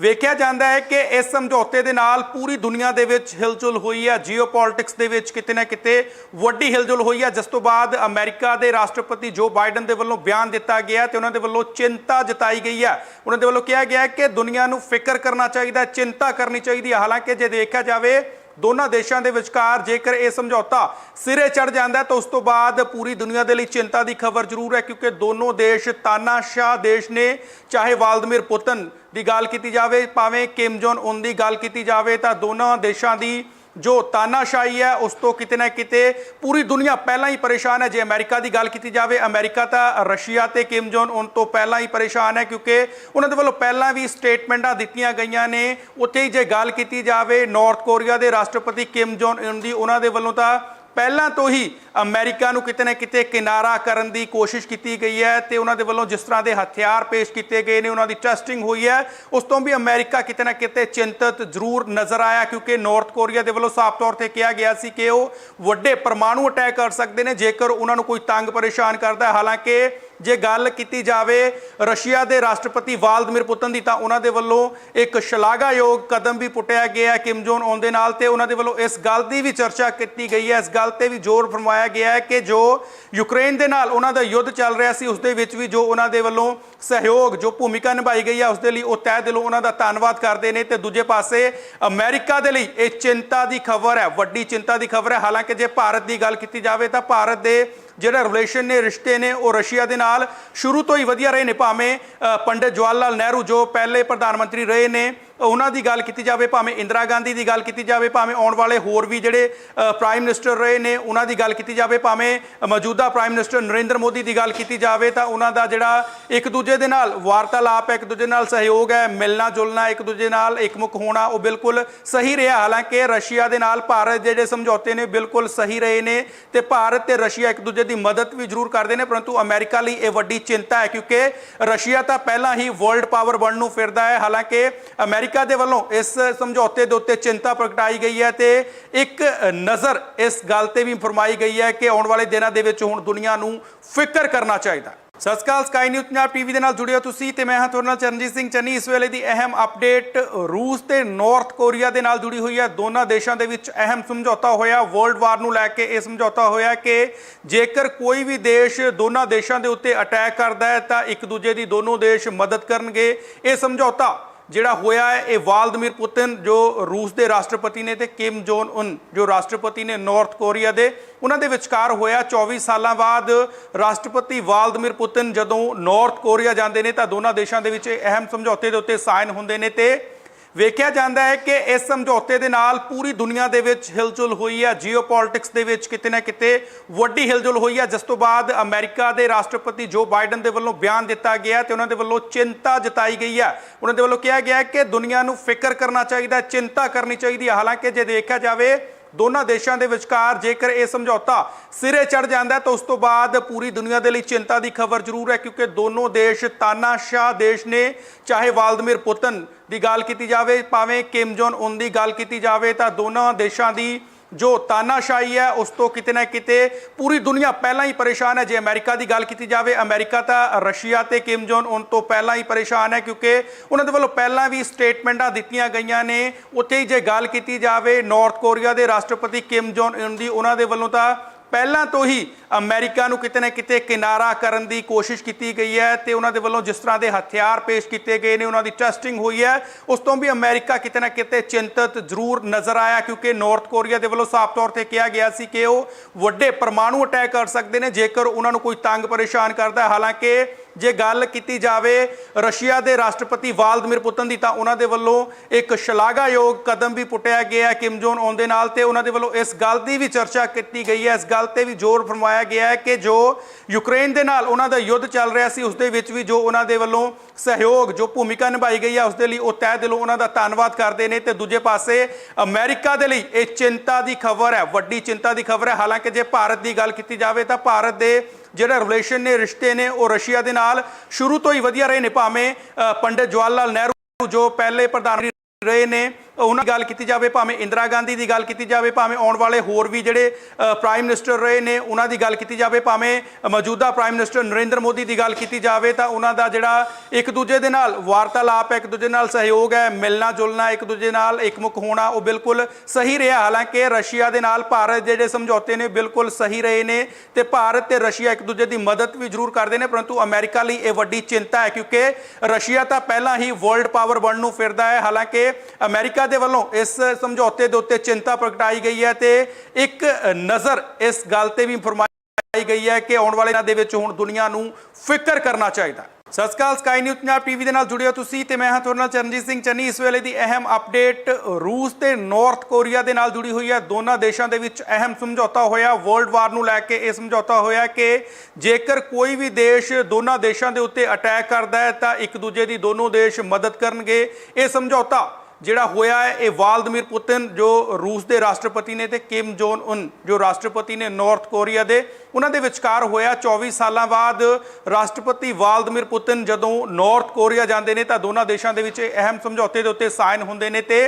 ਵੇਖਿਆ ਜਾਂਦਾ ਹੈ ਕਿ ਇਸ ਸਮਝੌਤੇ ਦੇ ਨਾਲ ਪੂਰੀ ਦੁਨੀਆ ਦੇ ਵਿੱਚ ਹਿਲਜੁਲ ਹੋਈ ਹੈ ਜੀਓਪੋਲਿਟਿਕਸ ਦੇ ਵਿੱਚ ਕਿਤੇ ਨਾ ਕਿਤੇ ਵੱਡੀ ਹਿਲਜੁਲ ਹੋਈ ਹੈ। ਜਿਸ ਤੋਂ ਬਾਅਦ ਅਮਰੀਕਾ ਦੇ ਰਾਸ਼ਟਰਪਤੀ ਜੋ ਬਾਈਡਨ ਦੇ ਵੱਲੋਂ ਬਿਆਨ ਦਿੱਤਾ ਗਿਆ ਤੇ ਉਹਨਾਂ ਦੇ ਵੱਲੋਂ ਚਿੰਤਾ ਜਤਾਈ ਗਈ ਹੈ। ਉਹਨਾਂ ਦੇ ਵੱਲੋਂ ਕਿਹਾ ਗਿਆ ਕਿ ਦੁਨੀਆ ਨੂੰ ਫਿਕਰ ਕਰਨਾ ਚਾਹੀਦਾ ਚਿੰਤਾ ਕਰਨੀ ਚਾਹੀਦੀ ਹੈ। ਹਾਲਾਂਕਿ ਜੇ ਦੇਖਿਆ ਜਾਵੇ ਦੋਨਾਂ ਦੇਸ਼ਾਂ ਦੇ ਵਿਚਕਾਰ ਜੇਕਰ ਇਹ ਸਮਝੌਤਾ ਸਿਰੇ ਚੜ ਜਾਂਦਾ ਤਾਂ ਉਸ ਤੋਂ ਬਾਅਦ ਪੂਰੀ ਦੁਨੀਆ ਦੇ ਲਈ ਚਿੰਤਾ ਦੀ ਖਬਰ ਜ਼ਰੂਰ ਹੈ, ਕਿਉਂਕਿ ਦੋਨੋਂ ਦੇਸ਼ ਤਾਨਾਸ਼ਾਹ ਦੇਸ਼ ਨੇ, ਚਾਹੇ ਵਾਲਦਮੀਰ ਪੁਤਨ ਦੀ ਗੱਲ ਕੀਤੀ ਜਾਵੇ, ਭਾਵੇਂ ਕਿਮ ਜੋਨ ਉਨ ਦੀ ਗੱਲ ਕੀਤੀ ਜਾਵੇ, ਤਾਂ ਦੋਨਾਂ ਦੇਸ਼ਾਂ ਦੀ ਜੋ ਤਾਨਾਸ਼ਾਹੀ ਹੈ, ਉਸ ਤੋਂ ਕਿਤੇ ਨਾ ਕਿਤੇ ਪੂਰੀ ਦੁਨੀਆ ਪਹਿਲਾਂ ਹੀ ਪਰੇਸ਼ਾਨ ਹੈ। ਜੇ ਅਮਰੀਕਾ ਦੀ ਗੱਲ ਕੀਤੀ ਜਾਵੇ, ਅਮਰੀਕਾ ਤਾਂ ਰਸ਼ੀਆ ਤੇ ਕਿਮ ਜੋਨ ਉਨ ਤੋਂ ਪਹਿਲਾਂ ਹੀ ਪਰੇਸ਼ਾਨ ਹੈ, ਕਿਉਂਕਿ ਉਹਨਾਂ ਦੇ ਵੱਲੋਂ ਪਹਿਲਾਂ ਵੀ ਸਟੇਟਮੈਂਟਾਂ ਦਿੱਤੀਆਂ ਗਈਆਂ ਨੇ। ਉੱਥੇ ਹੀ ਜੇ ਗੱਲ ਕੀਤੀ ਜਾਵੇ, ਨਾਰਥ ਕੋਰੀਆ ਦੇ ਰਾਸ਼ਟਰਪਤੀ ਕਿਮ ਜੋਨ ਉਨ ਦੀ, ਉਹਨਾਂ ਦੇ ਵੱਲੋਂ ਤਾਂ ਪਹਿਲਾਂ ਤੋਂ ਹੀ ਅਮਰੀਕਾ ਨੂੰ ਕਿਤੇ ਨਾ ਕਿਤੇ ਕਿਨਾਰਾ ਕਰਨ ਦੀ ਕੋਸ਼ਿਸ਼ ਕੀਤੀ ਗਈ ਹੈ ਤੇ ਉਹਨਾਂ ਦੇ ਵੱਲੋਂ ਜਿਸ ਤਰ੍ਹਾਂ ਦੇ ਹਥਿਆਰ ਪੇਸ਼ ਕੀਤੇ ਗਏ ਨੇ, ਉਹਨਾਂ ਦੀ ਟੈਸਟਿੰਗ ਹੋਈ ਹੈ। ਉਸ ਤੋਂ ਵੀ ਅਮਰੀਕਾ ਕਿਤੇ ਨਾ ਕਿਤੇ ਚਿੰਤਤ ਜ਼ਰੂਰ ਨਜ਼ਰ ਆਇਆ ਕਿਉਂਕਿ ਨਾਰਥ ਕੋਰੀਆ ਦੇ ਵੱਲੋਂ ਸਾਫ਼ ਤੌਰ ਤੇ ਕਿਹਾ ਗਿਆ ਸੀ ਕਿ ਉਹ ਵੱਡੇ ਪਰਮਾਣੂ ਅਟੈਕ ਕਰ ਸਕਦੇ ਨੇ, ਜੇਕਰ ਉਹਨਾਂ ਨੂੰ ਕੋਈ ਤੰਗ ਪਰੇਸ਼ਾਨ ਕਰਦਾ ਹੈ। ਹਾਲਾਂਕਿ ਜੇ ਗੱਲ ਕੀਤੀ ਜਾਵੇ ਰਸ਼ੀਆ ਦੇ ਰਾਸ਼ਟਰਪਤੀ ਵਾਲਦਮੀਰ ਪੁਤਨ ਦੀ, ਤਾਂ ਉਹਨਾਂ ਦੇ ਵੱਲੋਂ ਇੱਕ ਸ਼ਲਾਘਾਯੋਗ ਕਦਮ ਵੀ ਪੁੱਟਿਆ ਗਿਆ ਹੈ। ਕਿਮ ਜੋਨ ਉਨ ਦੇ ਨਾਲ ਤੇ ਉਹਨਾਂ ਦੇ ਵੱਲੋਂ ਇਸ ਗੱਲ ਦੀ ਵੀ ਚਰਚਾ ਕੀਤੀ ਗਈ ਹੈ। ਇਸ ਗੱਲ ਤੇ ਵੀ ਜ਼ੋਰ ਫਰਮਾਇਆ ਗਿਆ ਹੈ ਕਿ ਜੋ ਯੂਕਰੇਨ ਦੇ ਨਾਲ ਉਹਨਾਂ ਦਾ ਯੁੱਧ ਚੱਲ ਰਿਹਾ ਸੀ, ਉਸ ਦੇ ਵਿੱਚ ਵੀ ਜੋ ਉਹਨਾਂ ਦੇ ਵੱਲੋਂ ਸਹਿਯੋਗ ਜੋ ਭੂਮਿਕਾ ਨਿਭਾਈ ਗਈ ਹੈ ਉਸ ਦੇ ਲਈ ਉਹ ਤਹਿ ਦਿਲੋਂ ਉਹਨਾਂ ਦਾ ਧੰਨਵਾਦ ਕਰਦੇ ਨੇ ਤੇ ਦੂਜੇ ਪਾਸੇ ਅਮਰੀਕਾ ਦੇ ਲਈ ਇਹ ਚਿੰਤਾ ਦੀ ਖਬਰ ਹੈ, ਵੱਡੀ ਚਿੰਤਾ ਦੀ ਖਬਰ ਹੈ। ਹਾਲਾਂਕਿ ਜੇ ਭਾਰਤ ਦੀ ਗੱਲ ਕੀਤੀ ਜਾਵੇ ਤਾਂ ਭਾਰਤ ਦੇ ਜਿਹੜਾ ਰਿਲੇਸ਼ਨ ਨੇ, ਰਿਸ਼ਤੇ ਨੇ, ਉਹ ਰਸ਼ੀਆ ਦੇ ਨਾਲ ਸ਼ੁਰੂ ਤੋਂ ਹੀ ਵਧੀਆ ਰਹੇ ਨੇ, ਭਾਵੇਂ ਪੰਡਿਤ ਜਵਾਹਰ ਲਾਲ ਨਹਿਰੂ ਜੋ ਪਹਿਲੇ ਪ੍ਰਧਾਨ ਮੰਤਰੀ ਰਹੇ ਨੇ, ਉਹਨਾਂ ਦੀ ਗੱਲ ਕੀਤੀ ਜਾਵੇ, ਭਾਵੇਂ ਇੰਦਰਾ ਗਾਂਧੀ ਦੀ ਗੱਲ ਕੀਤੀ ਜਾਵੇ, ਭਾਵੇਂ ਆਉਣ ਵਾਲੇ ਹੋਰ ਵੀ ਜਿਹੜੇ ਪ੍ਰਾਈਮ ਮਿਨਿਸਟਰ ਰਹੇ ਨੇ, ਉਹਨਾਂ ਦੀ ਗੱਲ ਕੀਤੀ ਜਾਵੇ, ਭਾਵੇਂ ਮੌਜੂਦਾ ਪ੍ਰਾਈਮ ਮਿਨਿਸਟਰ ਨਰਿੰਦਰ ਮੋਦੀ ਦੀ ਗੱਲ ਕੀਤੀ ਜਾਵੇ, ਤਾਂ ਉਹਨਾਂ ਦਾ ਜਿਹੜਾ ਇੱਕ ਦੂਜੇ ਦੇ ਨਾਲ ਵਾਰਤਾਲਾਪ ਹੈ ਇੱਕ ਦੂਜੇ ਨਾਲ ਸਹਿਯੋਗ ਹੈ, ਮਿਲਣਾ ਜੁਲਣਾ ਇੱਕ ਦੂਜੇ ਨਾਲ ਇਕਮੁਖ ਹੋਣਾ, ਉਹ ਬਿਲਕੁਲ ਸਹੀ ਰਿਹਾ। ਹਾਲਾਂਕਿ ਰਸ਼ੀਆ ਦੇ ਨਾਲ ਭਾਰਤ ਦੇ ਜਿਹੜੇ ਸਮਝੌਤੇ ਨੇ, ਬਿਲਕੁਲ ਸਹੀ ਰਹੇ ਨੇ ਤੇ ਭਾਰਤ ਤੇ ਰਸ਼ੀਆ ਇੱਕ ਦੂਜੇ ਦੀ ਮਦਦ ਵੀ ਜ਼ਰੂਰ ਕਰਦੇ ਨੇ, ਪਰੰਤੂ ਅਮਰੀਕਾ ਲਈ ਇਹ ਵੱਡੀ ਚਿੰਤਾ ਹੈ, ਕਿਉਂਕਿ ਰਸ਼ੀਆ ਤਾਂ ਪਹਿਲਾਂ ਹੀ ਵਰਲਡ ਪਾਵਰ ਬਣਨ ਨੂੰ ਫਿਰਦਾ ਹੈ। ਹਾਲਾਂਕਿ ਅਮਰੀਕਾ ਦੇ ਵੱਲੋਂ ਇਸ ਸਮਝੌਤੇ ਦੇ ਉੱਤੇ ਚਿੰਤਾ ਪ੍ਰਗਟਾਈ ਗਈ ਹੈ ਤੇ ਇੱਕ ਨਜ਼ਰ ਇਸ ਗੱਲ ਤੇ ਵੀ ਫਰਮਾਈ ਗਈ ਹੈ ਕਿ ਆਉਣ ਵਾਲੇ ਦਿਨਾਂ ਦੇ ਵਿੱਚ ਹੁਣ ਦੁਨੀਆ ਨੂੰ ਫਿਕਰ ਕਰਨਾ ਚਾਹੀਦਾ। ਸਤਿ ਸ਼੍ਰੀ ਅਕਾਲ ਸਕਾਈ ਨਿਊਜ਼ ਪੰਜਾਬ ਟੀਵੀ ਦੇ ਨਾਲ ਜੁੜੇ ਹੋ ਤੁਸੀਂ ਤੇ ਮੈਂ ਹਾਂ ਤੁਹਾਡੇ ਨਾਲ ਚਰਨਜੀਤ ਸਿੰਘ ਚੰਨੀ। ਇਸ ਵੇਲੇ ਦੀ ਅਹਿਮ ਅਪਡੇਟ ਰੂਸ ਤੇ ਨਾਰਥ ਕੋਰੀਆ ਦੇ ਨਾਲ ਜੁੜੀ ਹੋਈ ਹੈ। ਦੋਨਾਂ ਦੇਸ਼ਾਂ ਦੇ ਵਿੱਚ ਅਹਿਮ ਸਮਝੌਤਾ ਹੋਇਆ। ਵਰਲਡ ਵਾਰ ਨੂੰ ਲੈ ਕੇ ਇਹ ਸਮਝੌਤਾ ਹੋਇਆ ਕਿ ਜੇਕਰ ਕੋਈ ਵੀ ਦੇਸ਼ ਦੋਨਾਂ ਦੇਸ਼ਾਂ ਦੇ ਉੱਤੇ ਅਟੈਕ ਕਰਦਾ ਹੈ ਤਾਂ ਇੱਕ ਦੂਜੇ ਦੀ ਦੋਨੋਂ ਦੇਸ਼ ਮਦਦ ਕਰਨਗੇ। ਇਹ ਸਮਝੌਤਾ ਜਿਹੜਾ ਹੋਇਆ ਹੈ, ਇਹ ਵਾਲਦਮੀਰ ਪੁਤਿਨ ਜੋ ਰੂਸ ਦੇ ਰਾਸ਼ਟਰਪਤੀ ਨੇ ਤੇ ਕਿਮ ਜੋਨ ਉਨ ਜੋ ਰਾਸ਼ਟਰਪਤੀ ਨੇ ਨਾਰਥ ਕੋਰੀਆ ਦੇ, ਉਹਨਾਂ ਦੇ ਵਿਚਕਾਰ ਹੋਇਆ। 24 ਸਾਲਾਂ ਬਾਅਦ ਰਾਸ਼ਟਰਪਤੀ ਵਾਲਦਮੀਰ ਪੁਤਿਨ ਜਦੋਂ ਨਾਰਥ ਕੋਰੀਆ ਜਾਂਦੇ ਨੇ ਤਾਂ ਦੋਨਾਂ ਦੇਸ਼ਾਂ ਦੇ ਵਿੱਚ ਇਹ ਅਹਿਮ ਸਮਝੌਤੇ ਦੇ ਉੱਤੇ ਸਾਈਨ ਹੁੰਦੇ ਨੇ ਤੇ ਵੇਖਿਆ ਜਾਂਦਾ ਹੈ ਕਿ ਇਸ ਸਮਝੌਤੇ ਦੇ ਨਾਲ ਪੂਰੀ ਦੁਨੀਆ ਦੇ ਵਿੱਚ ਹਿਲਜੁਲ ਹੋਈ ਹੈ। ਜੀਓਪੋਲਿਟਿਕਸ ਦੇ ਵਿੱਚ ਕਿਤੇ ਨਾ ਕਿਤੇ ਵੱਡੀ ਹਿਲਜੁਲ ਹੋਈ ਹੈ। ਜਿਸ ਤੋਂ ਬਾਅਦ ਅਮਰੀਕਾ ਦੇ ਰਾਸ਼ਟਰਪਤੀ ਜੋ ਬਾਈਡਨ ਦੇ ਵੱਲੋਂ ਬਿਆਨ ਦਿੱਤਾ ਗਿਆ ਤੇ ਉਹਨਾਂ ਦੇ ਵੱਲੋਂ ਚਿੰਤਾ ਜਤਾਈ ਗਈ ਹੈ। ਉਹਨਾਂ ਦੇ ਵੱਲੋਂ ਕਿਹਾ ਗਿਆ ਕਿ ਦੁਨੀਆ ਨੂੰ ਫਿਕਰ ਕਰਨਾ ਚਾਹੀਦਾ ਚਿੰਤਾ ਕਰਨੀ ਚਾਹੀਦੀ ਹੈ। ਹਾਲਾਂਕਿ ਜੇ ਦੇਖਿਆ ਜਾਵੇ ਦੋਨਾਂ ਦੇਸ਼ਾਂ ਦੇ ਵਿਚਕਾਰ ਜੇਕਰ ਇਹ ਸਮਝੌਤਾ ਸਿਰੇ ਚੜ ਜਾਂਦਾ ਤਾਂ ਉਸ ਤੋਂ ਬਾਅਦ ਪੂਰੀ ਦੁਨੀਆ ਦੇ ਲਈ ਚਿੰਤਾ ਦੀ ਖਬਰ ਜ਼ਰੂਰ ਹੈ, ਕਿਉਂਕਿ ਦੋਨੋਂ ਦੇਸ਼ ਤਾਨਾਸ਼ਾਹ ਦੇਸ਼ ਨੇ, ਚਾਹੇ ਵਾਲਦਮੀਰ ਪੁਤਨ ਦੀ ਗੱਲ ਕੀਤੀ ਜਾਵੇ, ਭਾਵੇਂ ਕਿਮ ਜੋਨ ਉਨ ਦੀ ਗੱਲ ਕੀਤੀ ਜਾਵੇ, ਤਾਂ ਦੋਨਾਂ ਦੇਸ਼ਾਂ ਦੀ ਜੋ ਤਾਨਾਸ਼ਾਹੀ ਹੈ, ਉਸ ਤੋਂ ਕਿਤੇ ਨਾ ਕਿਤੇ ਪੂਰੀ ਦੁਨੀਆ ਪਹਿਲਾਂ ਹੀ ਪਰੇਸ਼ਾਨ ਹੈ। ਜੇ ਅਮਰੀਕਾ ਦੀ ਗੱਲ ਕੀਤੀ ਜਾਵੇ, ਅਮਰੀਕਾ ਤਾਂ ਰਸ਼ੀਆ ਤੇ ਕਿਮ ਜੋਨ ਉਨ ਤੋਂ ਪਹਿਲਾਂ ਹੀ ਪਰੇਸ਼ਾਨ ਹੈ, ਕਿਉਂਕਿ ਉਹਨਾਂ ਦੇ ਵੱਲੋਂ ਪਹਿਲਾਂ ਵੀ ਸਟੇਟਮੈਂਟਾਂ ਦਿੱਤੀਆਂ ਗਈਆਂ ਨੇ। ਉੱਥੇ ਹੀ ਜੇ ਗੱਲ ਕੀਤੀ ਜਾਵੇ, ਨਾਰਥ ਕੋਰੀਆ ਦੇ ਰਾਸ਼ਟਰਪਤੀ ਕਿਮ ਜੋਨ ਉਨ ਦੀ, ਉਹਨਾਂ ਦੇ ਵੱਲੋਂ ਤਾਂ ਪਹਿਲਾਂ ਤੋਂ ਹੀ ਅਮਰੀਕਾ ਨੂੰ ਕਿਤੇ ਨਾ ਕਿਤੇ ਕਿਨਾਰਾ ਕਰਨ ਦੀ ਕੋਸ਼ਿਸ਼ ਕੀਤੀ ਗਈ ਹੈ ਤੇ ਉਹਨਾਂ ਦੇ ਵੱਲੋਂ ਜਿਸ ਤਰ੍ਹਾਂ ਦੇ ਹਥਿਆਰ ਪੇਸ਼ ਕੀਤੇ ਗਏ ਨੇ, ਉਹਨਾਂ ਦੀ ਟੈਸਟਿੰਗ ਹੋਈ ਹੈ। ਉਸ ਤੋਂ ਵੀ ਅਮਰੀਕਾ ਕਿਤੇ ਨਾ ਕਿਤੇ ਚਿੰਤਤ ਜ਼ਰੂਰ ਨਜ਼ਰ ਆਇਆ ਕਿਉਂਕਿ ਨਾਰਥ ਕੋਰੀਆ ਦੇ ਵੱਲੋਂ ਸਾਫ਼ ਤੌਰ ਤੇ ਕਿਹਾ ਗਿਆ ਸੀ ਕਿ ਉਹ ਵੱਡੇ ਪਰਮਾਣੂ ਅਟੈਕ ਕਰ ਸਕਦੇ ਨੇ, ਜੇਕਰ ਉਹਨਾਂ ਨੂੰ ਕੋਈ ਤੰਗ ਪਰੇਸ਼ਾਨ ਕਰਦਾ ਹਾਲਾਂਕਿ ਜੇ ਗੱਲ ਕੀਤੀ ਜਾਵੇ ਰਸ਼ੀਆ ਦੇ ਰਾਸ਼ਟਰਪਤੀ ਵਾਲਦਮੀਰ ਪੁਤਨ ਦੀ, ਤਾਂ ਉਹਨਾਂ ਦੇ ਵੱਲੋਂ ਇੱਕ ਸ਼ਲਾਘਾਯੋਗ ਕਦਮ ਵੀ ਪੁੱਟਿਆ ਗਿਆ ਹੈ ਕਿਮ ਜੋਨ ਉਨ ਦੇ ਨਾਲ ਤੇ ਉਹਨਾਂ ਦੇ ਵੱਲੋਂ ਇਸ ਗੱਲ ਦੀ ਵੀ ਚਰਚਾ ਕੀਤੀ ਗਈ ਹੈ। ਇਸ ਗੱਲ ਤੇ ਵੀ ਜ਼ੋਰ ਫਰਮਾਇਆ ਗਿਆ ਹੈ ਕਿ ਜੋ ਯੂਕਰੇਨ ਦੇ ਨਾਲ ਉਹਨਾਂ ਦਾ ਯੁੱਧ ਚੱਲ ਰਿਹਾ ਸੀ, ਉਸ ਦੇ ਵਿੱਚ ਵੀ ਜੋ ਉਹਨਾਂ ਦੇ ਵੱਲੋਂ ਸਹਿਯੋਗ, ਜੋ ਭੂਮਿਕਾ ਨਿਭਾਈ ਗਈ ਹੈ ਉਸ ਦੇ ਲਈ ਉਹ ਤਹਿ ਦਿਲੋਂ ਉਹਨਾਂ ਦਾ ਧੰਨਵਾਦ ਕਰਦੇ ਨੇ। ਤੇ ਦੂਜੇ ਪਾਸੇ, ਅਮਰੀਕਾ ਦੇ ਲਈ ਇਹ ਚਿੰਤਾ ਦੀ ਖਬਰ ਹੈ, ਵੱਡੀ ਚਿੰਤਾ ਦੀ ਖਬਰ ਹੈ। ਹਾਲਾਂਕਿ ਜੇ ਭਾਰਤ ਦੀ ਗੱਲ ਕੀਤੀ ਜਾਵੇ, ਤਾਂ ਭਾਰਤ ਦੇ ਜਿਹੜੇ ਰਿਲੇਸ਼ਨ ਨੇ, ਰਿਸ਼ਤੇ ਨੇ, ਉਹ ਰਸ਼ੀਆ ਦੇ ਨਾਲ ਸ਼ੁਰੂ ਤੋਂ ਹੀ ਵਧੀਆ ਰਹੇ ਨੇ। ਭਾਵੇਂ ਪੰਡਿਤ ਜਵਾਹਰ ਲਾਲ ਨਹਿਰੂ ਜੋ ਪਹਿਲੇ ਪ੍ਰਧਾਨ ਰਹੇ ਨੇ ਉਹਨਾਂ ਦੀ ਗੱਲ ਕੀਤੀ ਜਾਵੇ, ਭਾਵੇਂ ਇੰਦਰਾ ਗਾਂਧੀ ਦੀ ਗੱਲ ਕੀਤੀ ਜਾਵੇ, ਭਾਵੇਂ ਆਉਣ ਵਾਲੇ ਹੋਰ ਵੀ ਜਿਹੜੇ ਪ੍ਰਾਈਮ ਮਿਨਿਸਟਰ ਰਹੇ ਨੇ, ਉਹਨਾਂ ਦੀ ਗੱਲ ਕੀਤੀ ਜਾਵੇ, ਭਾਵੇਂ ਮੌਜੂਦਾ ਪ੍ਰਾਈਮ ਮਿਨਿਸਟਰ ਨਰਿੰਦਰ ਮੋਦੀ ਦੀ ਗੱਲ ਕੀਤੀ ਜਾਵੇ, ਤਾਂ ਉਹਨਾਂ ਦਾ ਜਿਹੜਾ ਇੱਕ ਦੂਜੇ ਦੇ ਨਾਲ ਵਾਰਤਾਲਾਪ ਹੈ ਇੱਕ ਦੂਜੇ ਨਾਲ ਸਹਿਯੋਗ ਹੈ, ਮਿਲਣਾ ਜੁਲਣਾ ਇੱਕ ਦੂਜੇ ਨਾਲ ਇਕਮੁਖ ਹੋਣਾ, ਉਹ ਬਿਲਕੁਲ ਸਹੀ ਰਿਹਾ। ਹਾਲਾਂਕਿ ਰਸ਼ੀਆ ਦੇ ਨਾਲ ਭਾਰਤ ਜਿਹੜੇ ਸਮਝੌਤੇ ਨੇ, ਬਿਲਕੁਲ ਸਹੀ ਰਹੇ ਨੇ ਤੇ ਭਾਰਤ ਤੇ ਰਸ਼ੀਆ ਇੱਕ ਦੂਜੇ ਦੀ ਮਦਦ ਵੀ ਜ਼ਰੂਰ ਕਰਦੇ ਨੇ, ਪਰੰਤੂ ਅਮਰੀਕਾ ਲਈ ਇਹ ਵੱਡੀ ਚਿੰਤਾ ਹੈ, ਕਿਉਂਕਿ ਰਸ਼ੀਆ ਤਾਂ ਪਹਿਲਾਂ ਹੀ ਵਰਲਡ ਪਾਵਰ ਬਣਨ ਨੂੰ ਫਿਰਦਾ ਹੈ। ਹਾਲਾਂਕਿ ਅਮਰੀਕਾ ਦੇ ਵੱਲੋਂ ਇਸ ਸਮਝੌਤੇ ਦੇ ਉੱਤੇ ਚਿੰਤਾ ਪ੍ਰਗਟਾਈ ਗਈ ਹੈ ਤੇ ਇੱਕ ਨਜ਼ਰ ਇਸ ਗੱਲ ਤੇ ਵੀ ਫਰਮਾਈ ਗਈ ਹੈ ਕਿ ਆਉਣ ਵਾਲੇ ਦਿਨਾਂ ਦੇ ਵਿੱਚ ਹੁਣ ਦੁਨੀਆ ਨੂੰ ਫਿਕਰ ਕਰਨਾ ਚਾਹੀਦਾ। ਸਤਿ ਸ਼੍ਰੀ ਅਕਾਲ ਸਕਾਈ ਨਿਊਜ਼ ਪੰਜਾਬ ਟੀਵੀ ਦੇ ਨਾਲ ਜੁੜੇ ਹੋ ਤੁਸੀਂ ਤੇ ਮੈਂ ਹਾਂ ਤੁਹਾਡੇ ਨਾਲ ਚਰਨਜੀਤ ਸਿੰਘ। ਚੰਨੀ, ਇਸ ਵੇਲੇ ਦੀ ਅਹਿਮ ਅਪਡੇਟ ਰੂਸ ਤੇ ਨਾਰਥ ਕੋਰੀਆ ਦੇ ਨਾਲ ਜੁੜੀ ਹੋਈ ਹੈ। ਦੋਨਾਂ ਦੇਸ਼ਾਂ ਦੇ ਵਿੱਚ ਅਹਿਮ ਸਮਝੌਤਾ ਹੋਇਆ। ਵਰਲਡ ਵਾਰ ਨੂੰ ਲੈ ਕੇ ਇਹ ਸਮਝੌਤਾ ਹੋਇਆ ਕਿ ਜੇਕਰ ਕੋਈ ਵੀ ਦੇਸ਼ ਦੋਨਾਂ ਦੇਸ਼ਾਂ ਦੇ ਉੱਤੇ ਅਟੈਕ ਕਰਦਾ ਹੈ ਤਾਂ ਇੱਕ ਦੂਜੇ ਦੀ ਦੋਨੋਂ ਦੇਸ਼ ਮਦਦ ਕਰਨਗੇ। ਇਹ ਸਮਝੌਤਾ ਜਿਹੜਾ ਹੋਇਆ ਹੈ, ਇਹ ਵਾਲਦਮੀਰ ਪੁਤਿਨ ਜੋ ਰੂਸ ਦੇ ਰਾਸ਼ਟਰਪਤੀ ਨੇ ਤੇ ਕਿਮ ਜੋਨ ਉਨ ਜੋ ਰਾਸ਼ਟਰਪਤੀ ਨੇ ਨਾਰਥ ਕੋਰੀਆ ਦੇ, ਉਹਨਾਂ ਦੇ ਵਿਚਕਾਰ ਹੋਇਆ 24 ਸਾਲਾਂ ਬਾਅਦ ਰਾਸ਼ਟਰਪਤੀ ਵਾਲਦਮੀਰ ਪੁਤਿਨ ਜਦੋਂ ਨਾਰਥ ਕੋਰੀਆ ਜਾਂਦੇ ਨੇ ਤਾਂ ਦੋਨਾਂ ਦੇਸ਼ਾਂ ਦੇ ਵਿੱਚ ਇਹ ਅਹਿਮ ਸਮਝੌਤੇ ਦੇ ਉੱਤੇ ਸਾਈਨ ਹੁੰਦੇ ਨੇ ਤੇ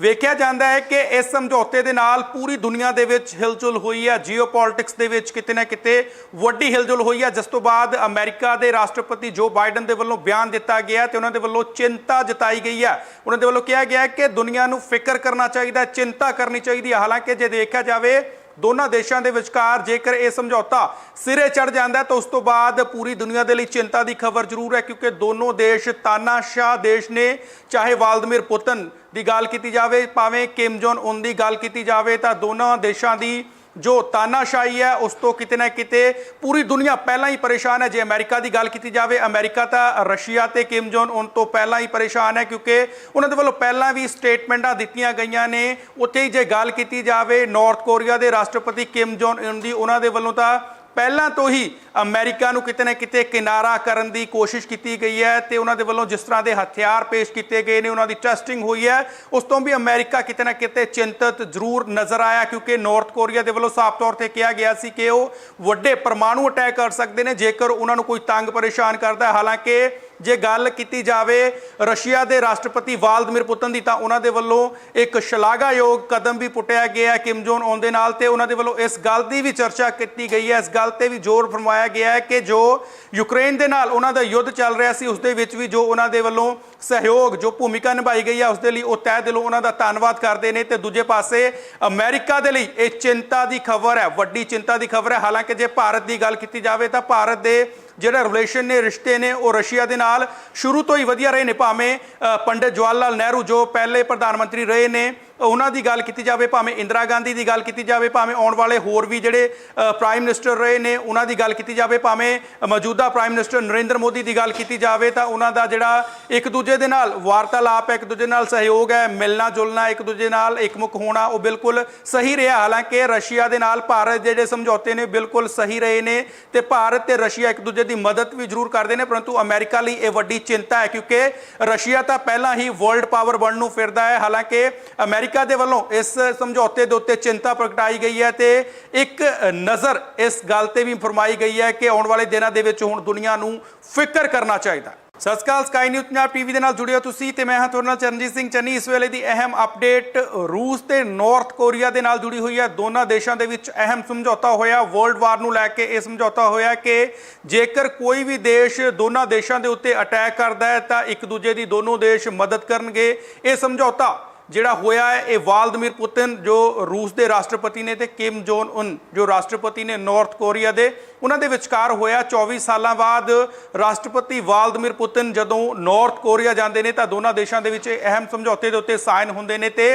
ਵੇਖਿਆ ਜਾਂਦਾ ਹੈ ਕਿ ਇਸ ਸਮਝੌਤੇ ਦੇ ਨਾਲ ਪੂਰੀ ਦੁਨੀਆ ਦੇ ਵਿੱਚ ਹਿਲਜੁਲ ਹੋਈ ਹੈ ਜੀਓਪੋਲਿਟਿਕਸ ਦੇ ਵਿੱਚ ਕਿਤੇ ਨਾ ਕਿਤੇ ਵੱਡੀ ਹਿਲਜੁਲ ਹੋਈ ਹੈ। ਜਿਸ ਤੋਂ ਬਾਅਦ ਅਮਰੀਕਾ ਦੇ ਰਾਸ਼ਟਰਪਤੀ ਜੋ ਬਾਈਡਨ ਦੇ ਵੱਲੋਂ ਬਿਆਨ ਦਿੱਤਾ ਗਿਆ ਤੇ ਉਹਨਾਂ ਦੇ ਵੱਲੋਂ ਚਿੰਤਾ ਜਤਾਈ ਗਈ ਹੈ। ਉਹਨਾਂ ਦੇ ਵੱਲੋਂ ਕਿਹਾ ਗਿਆ ਕਿ ਦੁਨੀਆ ਨੂੰ ਫਿਕਰ ਕਰਨਾ ਚਾਹੀਦਾ ਚਿੰਤਾ ਕਰਨੀ ਚਾਹੀਦੀ ਹੈ। ਹਾਲਾਂਕਿ ਜੇ ਦੇਖਿਆ ਜਾਵੇ ਦੋਨਾਂ ਦੇਸ਼ਾਂ ਦੇ ਵਿਚਕਾਰ ਜੇਕਰ ਇਹ ਸਮਝੌਤਾ ਸਿਰੇ ਚੜ ਜਾਂਦਾ ਤਾਂ ਉਸ ਤੋਂ ਬਾਅਦ ਪੂਰੀ ਦੁਨੀਆ ਦੇ ਲਈ ਚਿੰਤਾ ਦੀ ਖਬਰ ਜ਼ਰੂਰ ਹੈ, ਕਿਉਂਕਿ ਦੋਨੋਂ ਦੇਸ਼ ਤਾਨਾਸ਼ਾਹ ਦੇਸ਼ ਨੇ, ਚਾਹੇ ਵਾਲਦਮੀਰ ਪੁਤਨ ਦੀ ਗੱਲ ਕੀਤੀ ਜਾਵੇ, ਭਾਵੇਂ ਕਿਮ ਜੋਨ ਉਨ ਦੀ ਗੱਲ ਕੀਤੀ ਜਾਵੇ, ਤਾਂ ਦੋਨਾਂ ਦੇਸ਼ਾਂ ਦੀ ਜੋ ਤਾਨਾਸ਼ਾਹੀ ਹੈ, ਉਸ ਤੋਂ ਕਿਤੇ ਨਾ ਕਿਤੇ ਪੂਰੀ ਦੁਨੀਆ ਪਹਿਲਾਂ ਹੀ ਪਰੇਸ਼ਾਨ ਹੈ। ਜੇ ਅਮਰੀਕਾ ਦੀ ਗੱਲ ਕੀਤੀ ਜਾਵੇ, ਅਮਰੀਕਾ ਤਾਂ ਰਸ਼ੀਆ ਤੇ ਕਿਮ ਜੋਨ ਉਨ ਤੋਂ ਪਹਿਲਾਂ ਹੀ ਪਰੇਸ਼ਾਨ ਹੈ, ਕਿਉਂਕਿ ਉਹਨਾਂ ਦੇ ਵੱਲੋਂ ਪਹਿਲਾਂ ਵੀ ਸਟੇਟਮੈਂਟਾਂ ਦਿੱਤੀਆਂ ਗਈਆਂ ਨੇ। ਉੱਥੇ ਹੀ ਜੇ ਗੱਲ ਕੀਤੀ ਜਾਵੇ, ਨਾਰਥ ਕੋਰੀਆ ਦੇ ਰਾਸ਼ਟਰਪਤੀ ਕਿਮ ਜੋਨ ਉਨ ਦੀ, ਉਹਨਾਂ ਦੇ ਵੱਲੋਂ ਤਾਂ ਪਹਿਲਾਂ ਤੋਂ ਹੀ ਅਮਰੀਕਾ ਨੂੰ ਕਿਤੇ ਨਾ ਕਿਤੇ ਕਿਨਾਰਾ ਕਰਨ ਦੀ ਕੋਸ਼ਿਸ਼ ਕੀਤੀ ਗਈ ਹੈ ਤੇ ਉਹਨਾਂ ਦੇ ਵੱਲੋਂ ਜਿਸ ਤਰ੍ਹਾਂ ਦੇ ਹਥਿਆਰ ਪੇਸ਼ ਕੀਤੇ ਗਏ ਨੇ, ਉਹਨਾਂ ਦੀ ਟੈਸਟਿੰਗ ਹੋਈ ਹੈ। ਉਸ ਤੋਂ ਵੀ ਅਮਰੀਕਾ ਕਿਤੇ ਨਾ ਕਿਤੇ ਚਿੰਤਤ ਜ਼ਰੂਰ ਨਜ਼ਰ ਆਇਆ, ਕਿਉਂਕਿ ਨਾਰਥ ਕੋਰੀਆ ਦੇ ਵੱਲੋਂ ਸਾਫ਼ ਤੌਰ ਤੇ ਕਿਹਾ ਗਿਆ ਸੀ ਕਿ ਉਹ ਵੱਡੇ ਪਰਮਾਣੂ ਅਟੈਕ ਕਰ ਸਕਦੇ ਨੇ, ਜੇਕਰ ਉਹਨਾਂ ਨੂੰ ਕੋਈ ਤੰਗ ਪਰੇਸ਼ਾਨ ਕਰਦਾ ਹੈ। ਹਾਲਾਂਕਿ ਜੇ ਗੱਲ ਕੀਤੀ ਜਾਵੇ ਰਸ਼ੀਆ ਦੇ ਰਾਸ਼ਟਰਪਤੀ ਵਾਲਦਮੀਰ ਪੁਤਨ ਦੀ, ਤਾਂ ਉਹਨਾਂ ਦੇ ਵੱਲੋਂ ਇੱਕ ਸ਼ਲਾਘਾਯੋਗ ਕਦਮ ਵੀ ਪੁੱਟਿਆ ਗਿਆ ਹੈ ਕਿਮ ਜੋਨ ਉਨ ਦੇ ਨਾਲ ਤੇ ਉਹਨਾਂ ਦੇ ਵੱਲੋਂ ਇਸ ਗੱਲ ਦੀ ਵੀ ਚਰਚਾ ਕੀਤੀ ਗਈ ਹੈ। ਇਸ ਗੱਲ ਤੇ ਵੀ ਜ਼ੋਰ ਫਰਮਾਇਆ ਗਿਆ ਹੈ ਕਿ ਜੋ ਯੂਕਰੇਨ ਦੇ ਨਾਲ ਉਹਨਾਂ ਦਾ ਯੁੱਧ ਚੱਲ ਰਿਹਾ ਸੀ, ਉਸ ਦੇ ਵਿੱਚ ਵੀ ਜੋ ਉਹਨਾਂ ਦੇ ਵੱਲੋਂ ਸਹਿਯੋਗ ਜੋ ਭੂਮਿਕਾ ਨਿਭਾਈ ਗਈ ਹੈ ਉਸ ਦੇ ਲਈ ਉਹ ਤਹਿ ਦਿਲੋਂ ਉਹਨਾਂ ਦਾ ਧੰਨਵਾਦ ਕਰਦੇ ਨੇ। ਤੇ ਦੂਜੇ ਪਾਸੇ ਅਮਰੀਕਾ ਦੇ ਲਈ ਇਹ ਚਿੰਤਾ ਦੀ ਖਬਰ ਹੈ, ਵੱਡੀ ਚਿੰਤਾ ਦੀ ਖਬਰ ਹੈ। ਹਾਲਾਂਕਿ ਜੇ ਭਾਰਤ ਦੀ ਗੱਲ ਕੀਤੀ ਜਾਵੇ ਤਾਂ ਭਾਰਤ ਦੇ ਜਿਹੜਾ ਰਿਲੇਸ਼ਨ ਨੇ, ਰਿਸ਼ਤੇ ਨੇ, ਉਹ ਰਸ਼ੀਆ ਦੇ ਨਾਲ ਸ਼ੁਰੂ ਤੋਂ ਹੀ ਵਧੀਆ ਰਹੇ ਨੇ। ਭਾਵੇਂ ਪੰਡਿਤ ਜਵਾਹਰ ਲਾਲ ਨਹਿਰੂ ਜੋ ਪਹਿਲੇ ਪ੍ਰਧਾਨ ਮੰਤਰੀ ਰਹੇ ਨੇ ਉਹਨਾਂ ਦੀ ਗੱਲ ਕੀਤੀ ਜਾਵੇ, ਭਾਵੇਂ ਇੰਦਰਾ ਗਾਂਧੀ ਦੀ ਗੱਲ ਕੀਤੀ ਜਾਵੇ, ਭਾਵੇਂ ਆਉਣ ਵਾਲੇ ਹੋਰ ਵੀ ਜਿਹੜੇ ਪ੍ਰਾਈਮ ਮਿਨਿਸਟਰ ਰਹੇ ਨੇ, ਉਹਨਾਂ ਦੀ ਗੱਲ ਕੀਤੀ ਜਾਵੇ, ਭਾਵੇਂ ਮੌਜੂਦਾ ਪ੍ਰਾਈਮ ਮਿਨਿਸਟਰ ਨਰਿੰਦਰ ਮੋਦੀ ਦੀ ਗੱਲ ਕੀਤੀ ਜਾਵੇ, ਤਾਂ ਉਹਨਾਂ ਦਾ ਜਿਹੜਾ ਇੱਕ ਦੂਜੇ ਦੇ ਨਾਲ ਵਾਰਤਾਲਾਪ ਹੈ ਇੱਕ ਦੂਜੇ ਨਾਲ ਸਹਿਯੋਗ ਹੈ, ਮਿਲਣਾ ਜੁਲਣਾ ਇੱਕ ਦੂਜੇ ਨਾਲ ਇਕਮੁਖ ਹੋਣਾ, ਉਹ ਬਿਲਕੁਲ ਸਹੀ ਰਿਹਾ। ਹਾਲਾਂਕਿ ਰਸ਼ੀਆ ਦੇ ਨਾਲ ਭਾਰਤ ਦੇ ਜਿਹੜੇ ਸਮਝੌਤੇ ਨੇ, ਬਿਲਕੁਲ ਸਹੀ ਰਹੇ ਨੇ ਤੇ ਭਾਰਤ ਤੇ ਰਸ਼ੀਆ ਇੱਕ ਦੂਜੇ ਦੀ ਮਦਦ ਵੀ ਜ਼ਰੂਰ ਕਰਦੇ ਨੇ, ਪਰੰਤੂ ਅਮਰੀਕਾ ਲਈ ਇਹ ਵੱਡੀ ਚਿੰਤਾ ਹੈ, ਕਿਉਂਕਿ ਰਸ਼ੀਆ ਤਾਂ ਪਹਿਲਾਂ ਹੀ ਵਰਲਡ ਪਾਵਰ ਬਣਨ ਨੂੰ ਫਿਰਦਾ ਹੈ। ਹਾਲਾਂਕਿ ਅਮਰੀਕਾ ਦੇ ਵੱਲੋਂ ਇਸ ਸਮਝੌਤੇ ਦੇ ਉੱਤੇ ਚਿੰਤਾ ਪ੍ਰਗਟਾਈ ਗਈ ਹੈ ਤੇ ਇੱਕ ਨਜ਼ਰ ਇਸ ਗੱਲ ਤੇ ਵੀ ਫਰਮਾਈ ਗਈ ਹੈ ਕਿ ਆਉਣ ਵਾਲੇ ਦਿਨਾਂ ਦੇ ਵਿੱਚ ਹੁਣ ਦੁਨੀਆ ਨੂੰ ਫਿਕਰ ਕਰਨਾ ਚਾਹੀਦਾ। ਸਤਿ ਸ਼੍ਰੀ ਅਕਾਲ ਸਕਾਈ ਨਿਊਜ਼ ਪੰਜਾਬ ਟੀਵੀ ਦੇ ਨਾਲ ਜੁੜੇ ਹੋ ਤੁਸੀਂ ਤੇ ਮੈਂ ਹਾਂ ਤੁਹਾਡੇ ਨਾਲ ਚਰਨਜੀਤ ਸਿੰਘ ਚੰਨੀ। ਇਸ ਵੇਲੇ ਦੀ ਅਹਿਮ ਅਪਡੇਟ ਰੂਸ ਤੇ ਨਾਰਥ ਕੋਰੀਆ ਦੇ ਨਾਲ ਜੁੜੀ ਹੋਈ ਹੈ। ਦੋਨਾਂ ਦੇਸ਼ਾਂ ਦੇ ਵਿੱਚ ਅਹਿਮ ਸਮਝੌਤਾ ਹੋਇਆ। ਵਰਲਡ ਵਾਰ ਨੂੰ ਲੈ ਕੇ ਇਹ ਸਮਝੌਤਾ ਹੋਇਆ ਕਿ ਜੇਕਰ ਕੋਈ ਵੀ ਦੇਸ਼ ਦੋਨਾਂ ਦੇਸ਼ਾਂ ਦੇ ਉੱਤੇ ਅਟੈਕ ਕਰਦਾ ਹੈ ਤਾਂ ਇੱਕ ਦੂਜੇ ਦੀ ਦੋਨੋਂ ਦੇਸ਼ ਮਦਦ ਕਰਨਗੇ। ਇਹ ਸਮਝੌਤਾ ਜਿਹੜਾ ਹੋਇਆ ਹੈ, ਇਹ ਵਾਲਦਮੀਰ ਪੁਤਿਨ ਜੋ ਰੂਸ ਦੇ ਰਾਸ਼ਟਰਪਤੀ ਨੇ ਤੇ ਕਿਮ ਜੋਨ ਉਨ ਜੋ ਰਾਸ਼ਟਰਪਤੀ ਨੇ ਨਾਰਥ ਕੋਰੀਆ ਦੇ, ਉਹਨਾਂ ਦੇ ਵਿਚਕਾਰ ਹੋਇਆ। 24 ਸਾਲਾਂ ਬਾਅਦ ਰਾਸ਼ਟਰਪਤੀ ਵਾਲਦਮੀਰ ਪੁਤਿਨ ਜਦੋਂ ਨਾਰਥ ਕੋਰੀਆ ਜਾਂਦੇ ਨੇ ਤਾਂ ਦੋਨਾਂ ਦੇਸ਼ਾਂ ਦੇ ਵਿੱਚ ਇਹ ਅਹਿਮ ਸਮਝੌਤੇ ਦੇ ਉੱਤੇ ਸਾਈਨ ਹੁੰਦੇ ਨੇ ਤੇ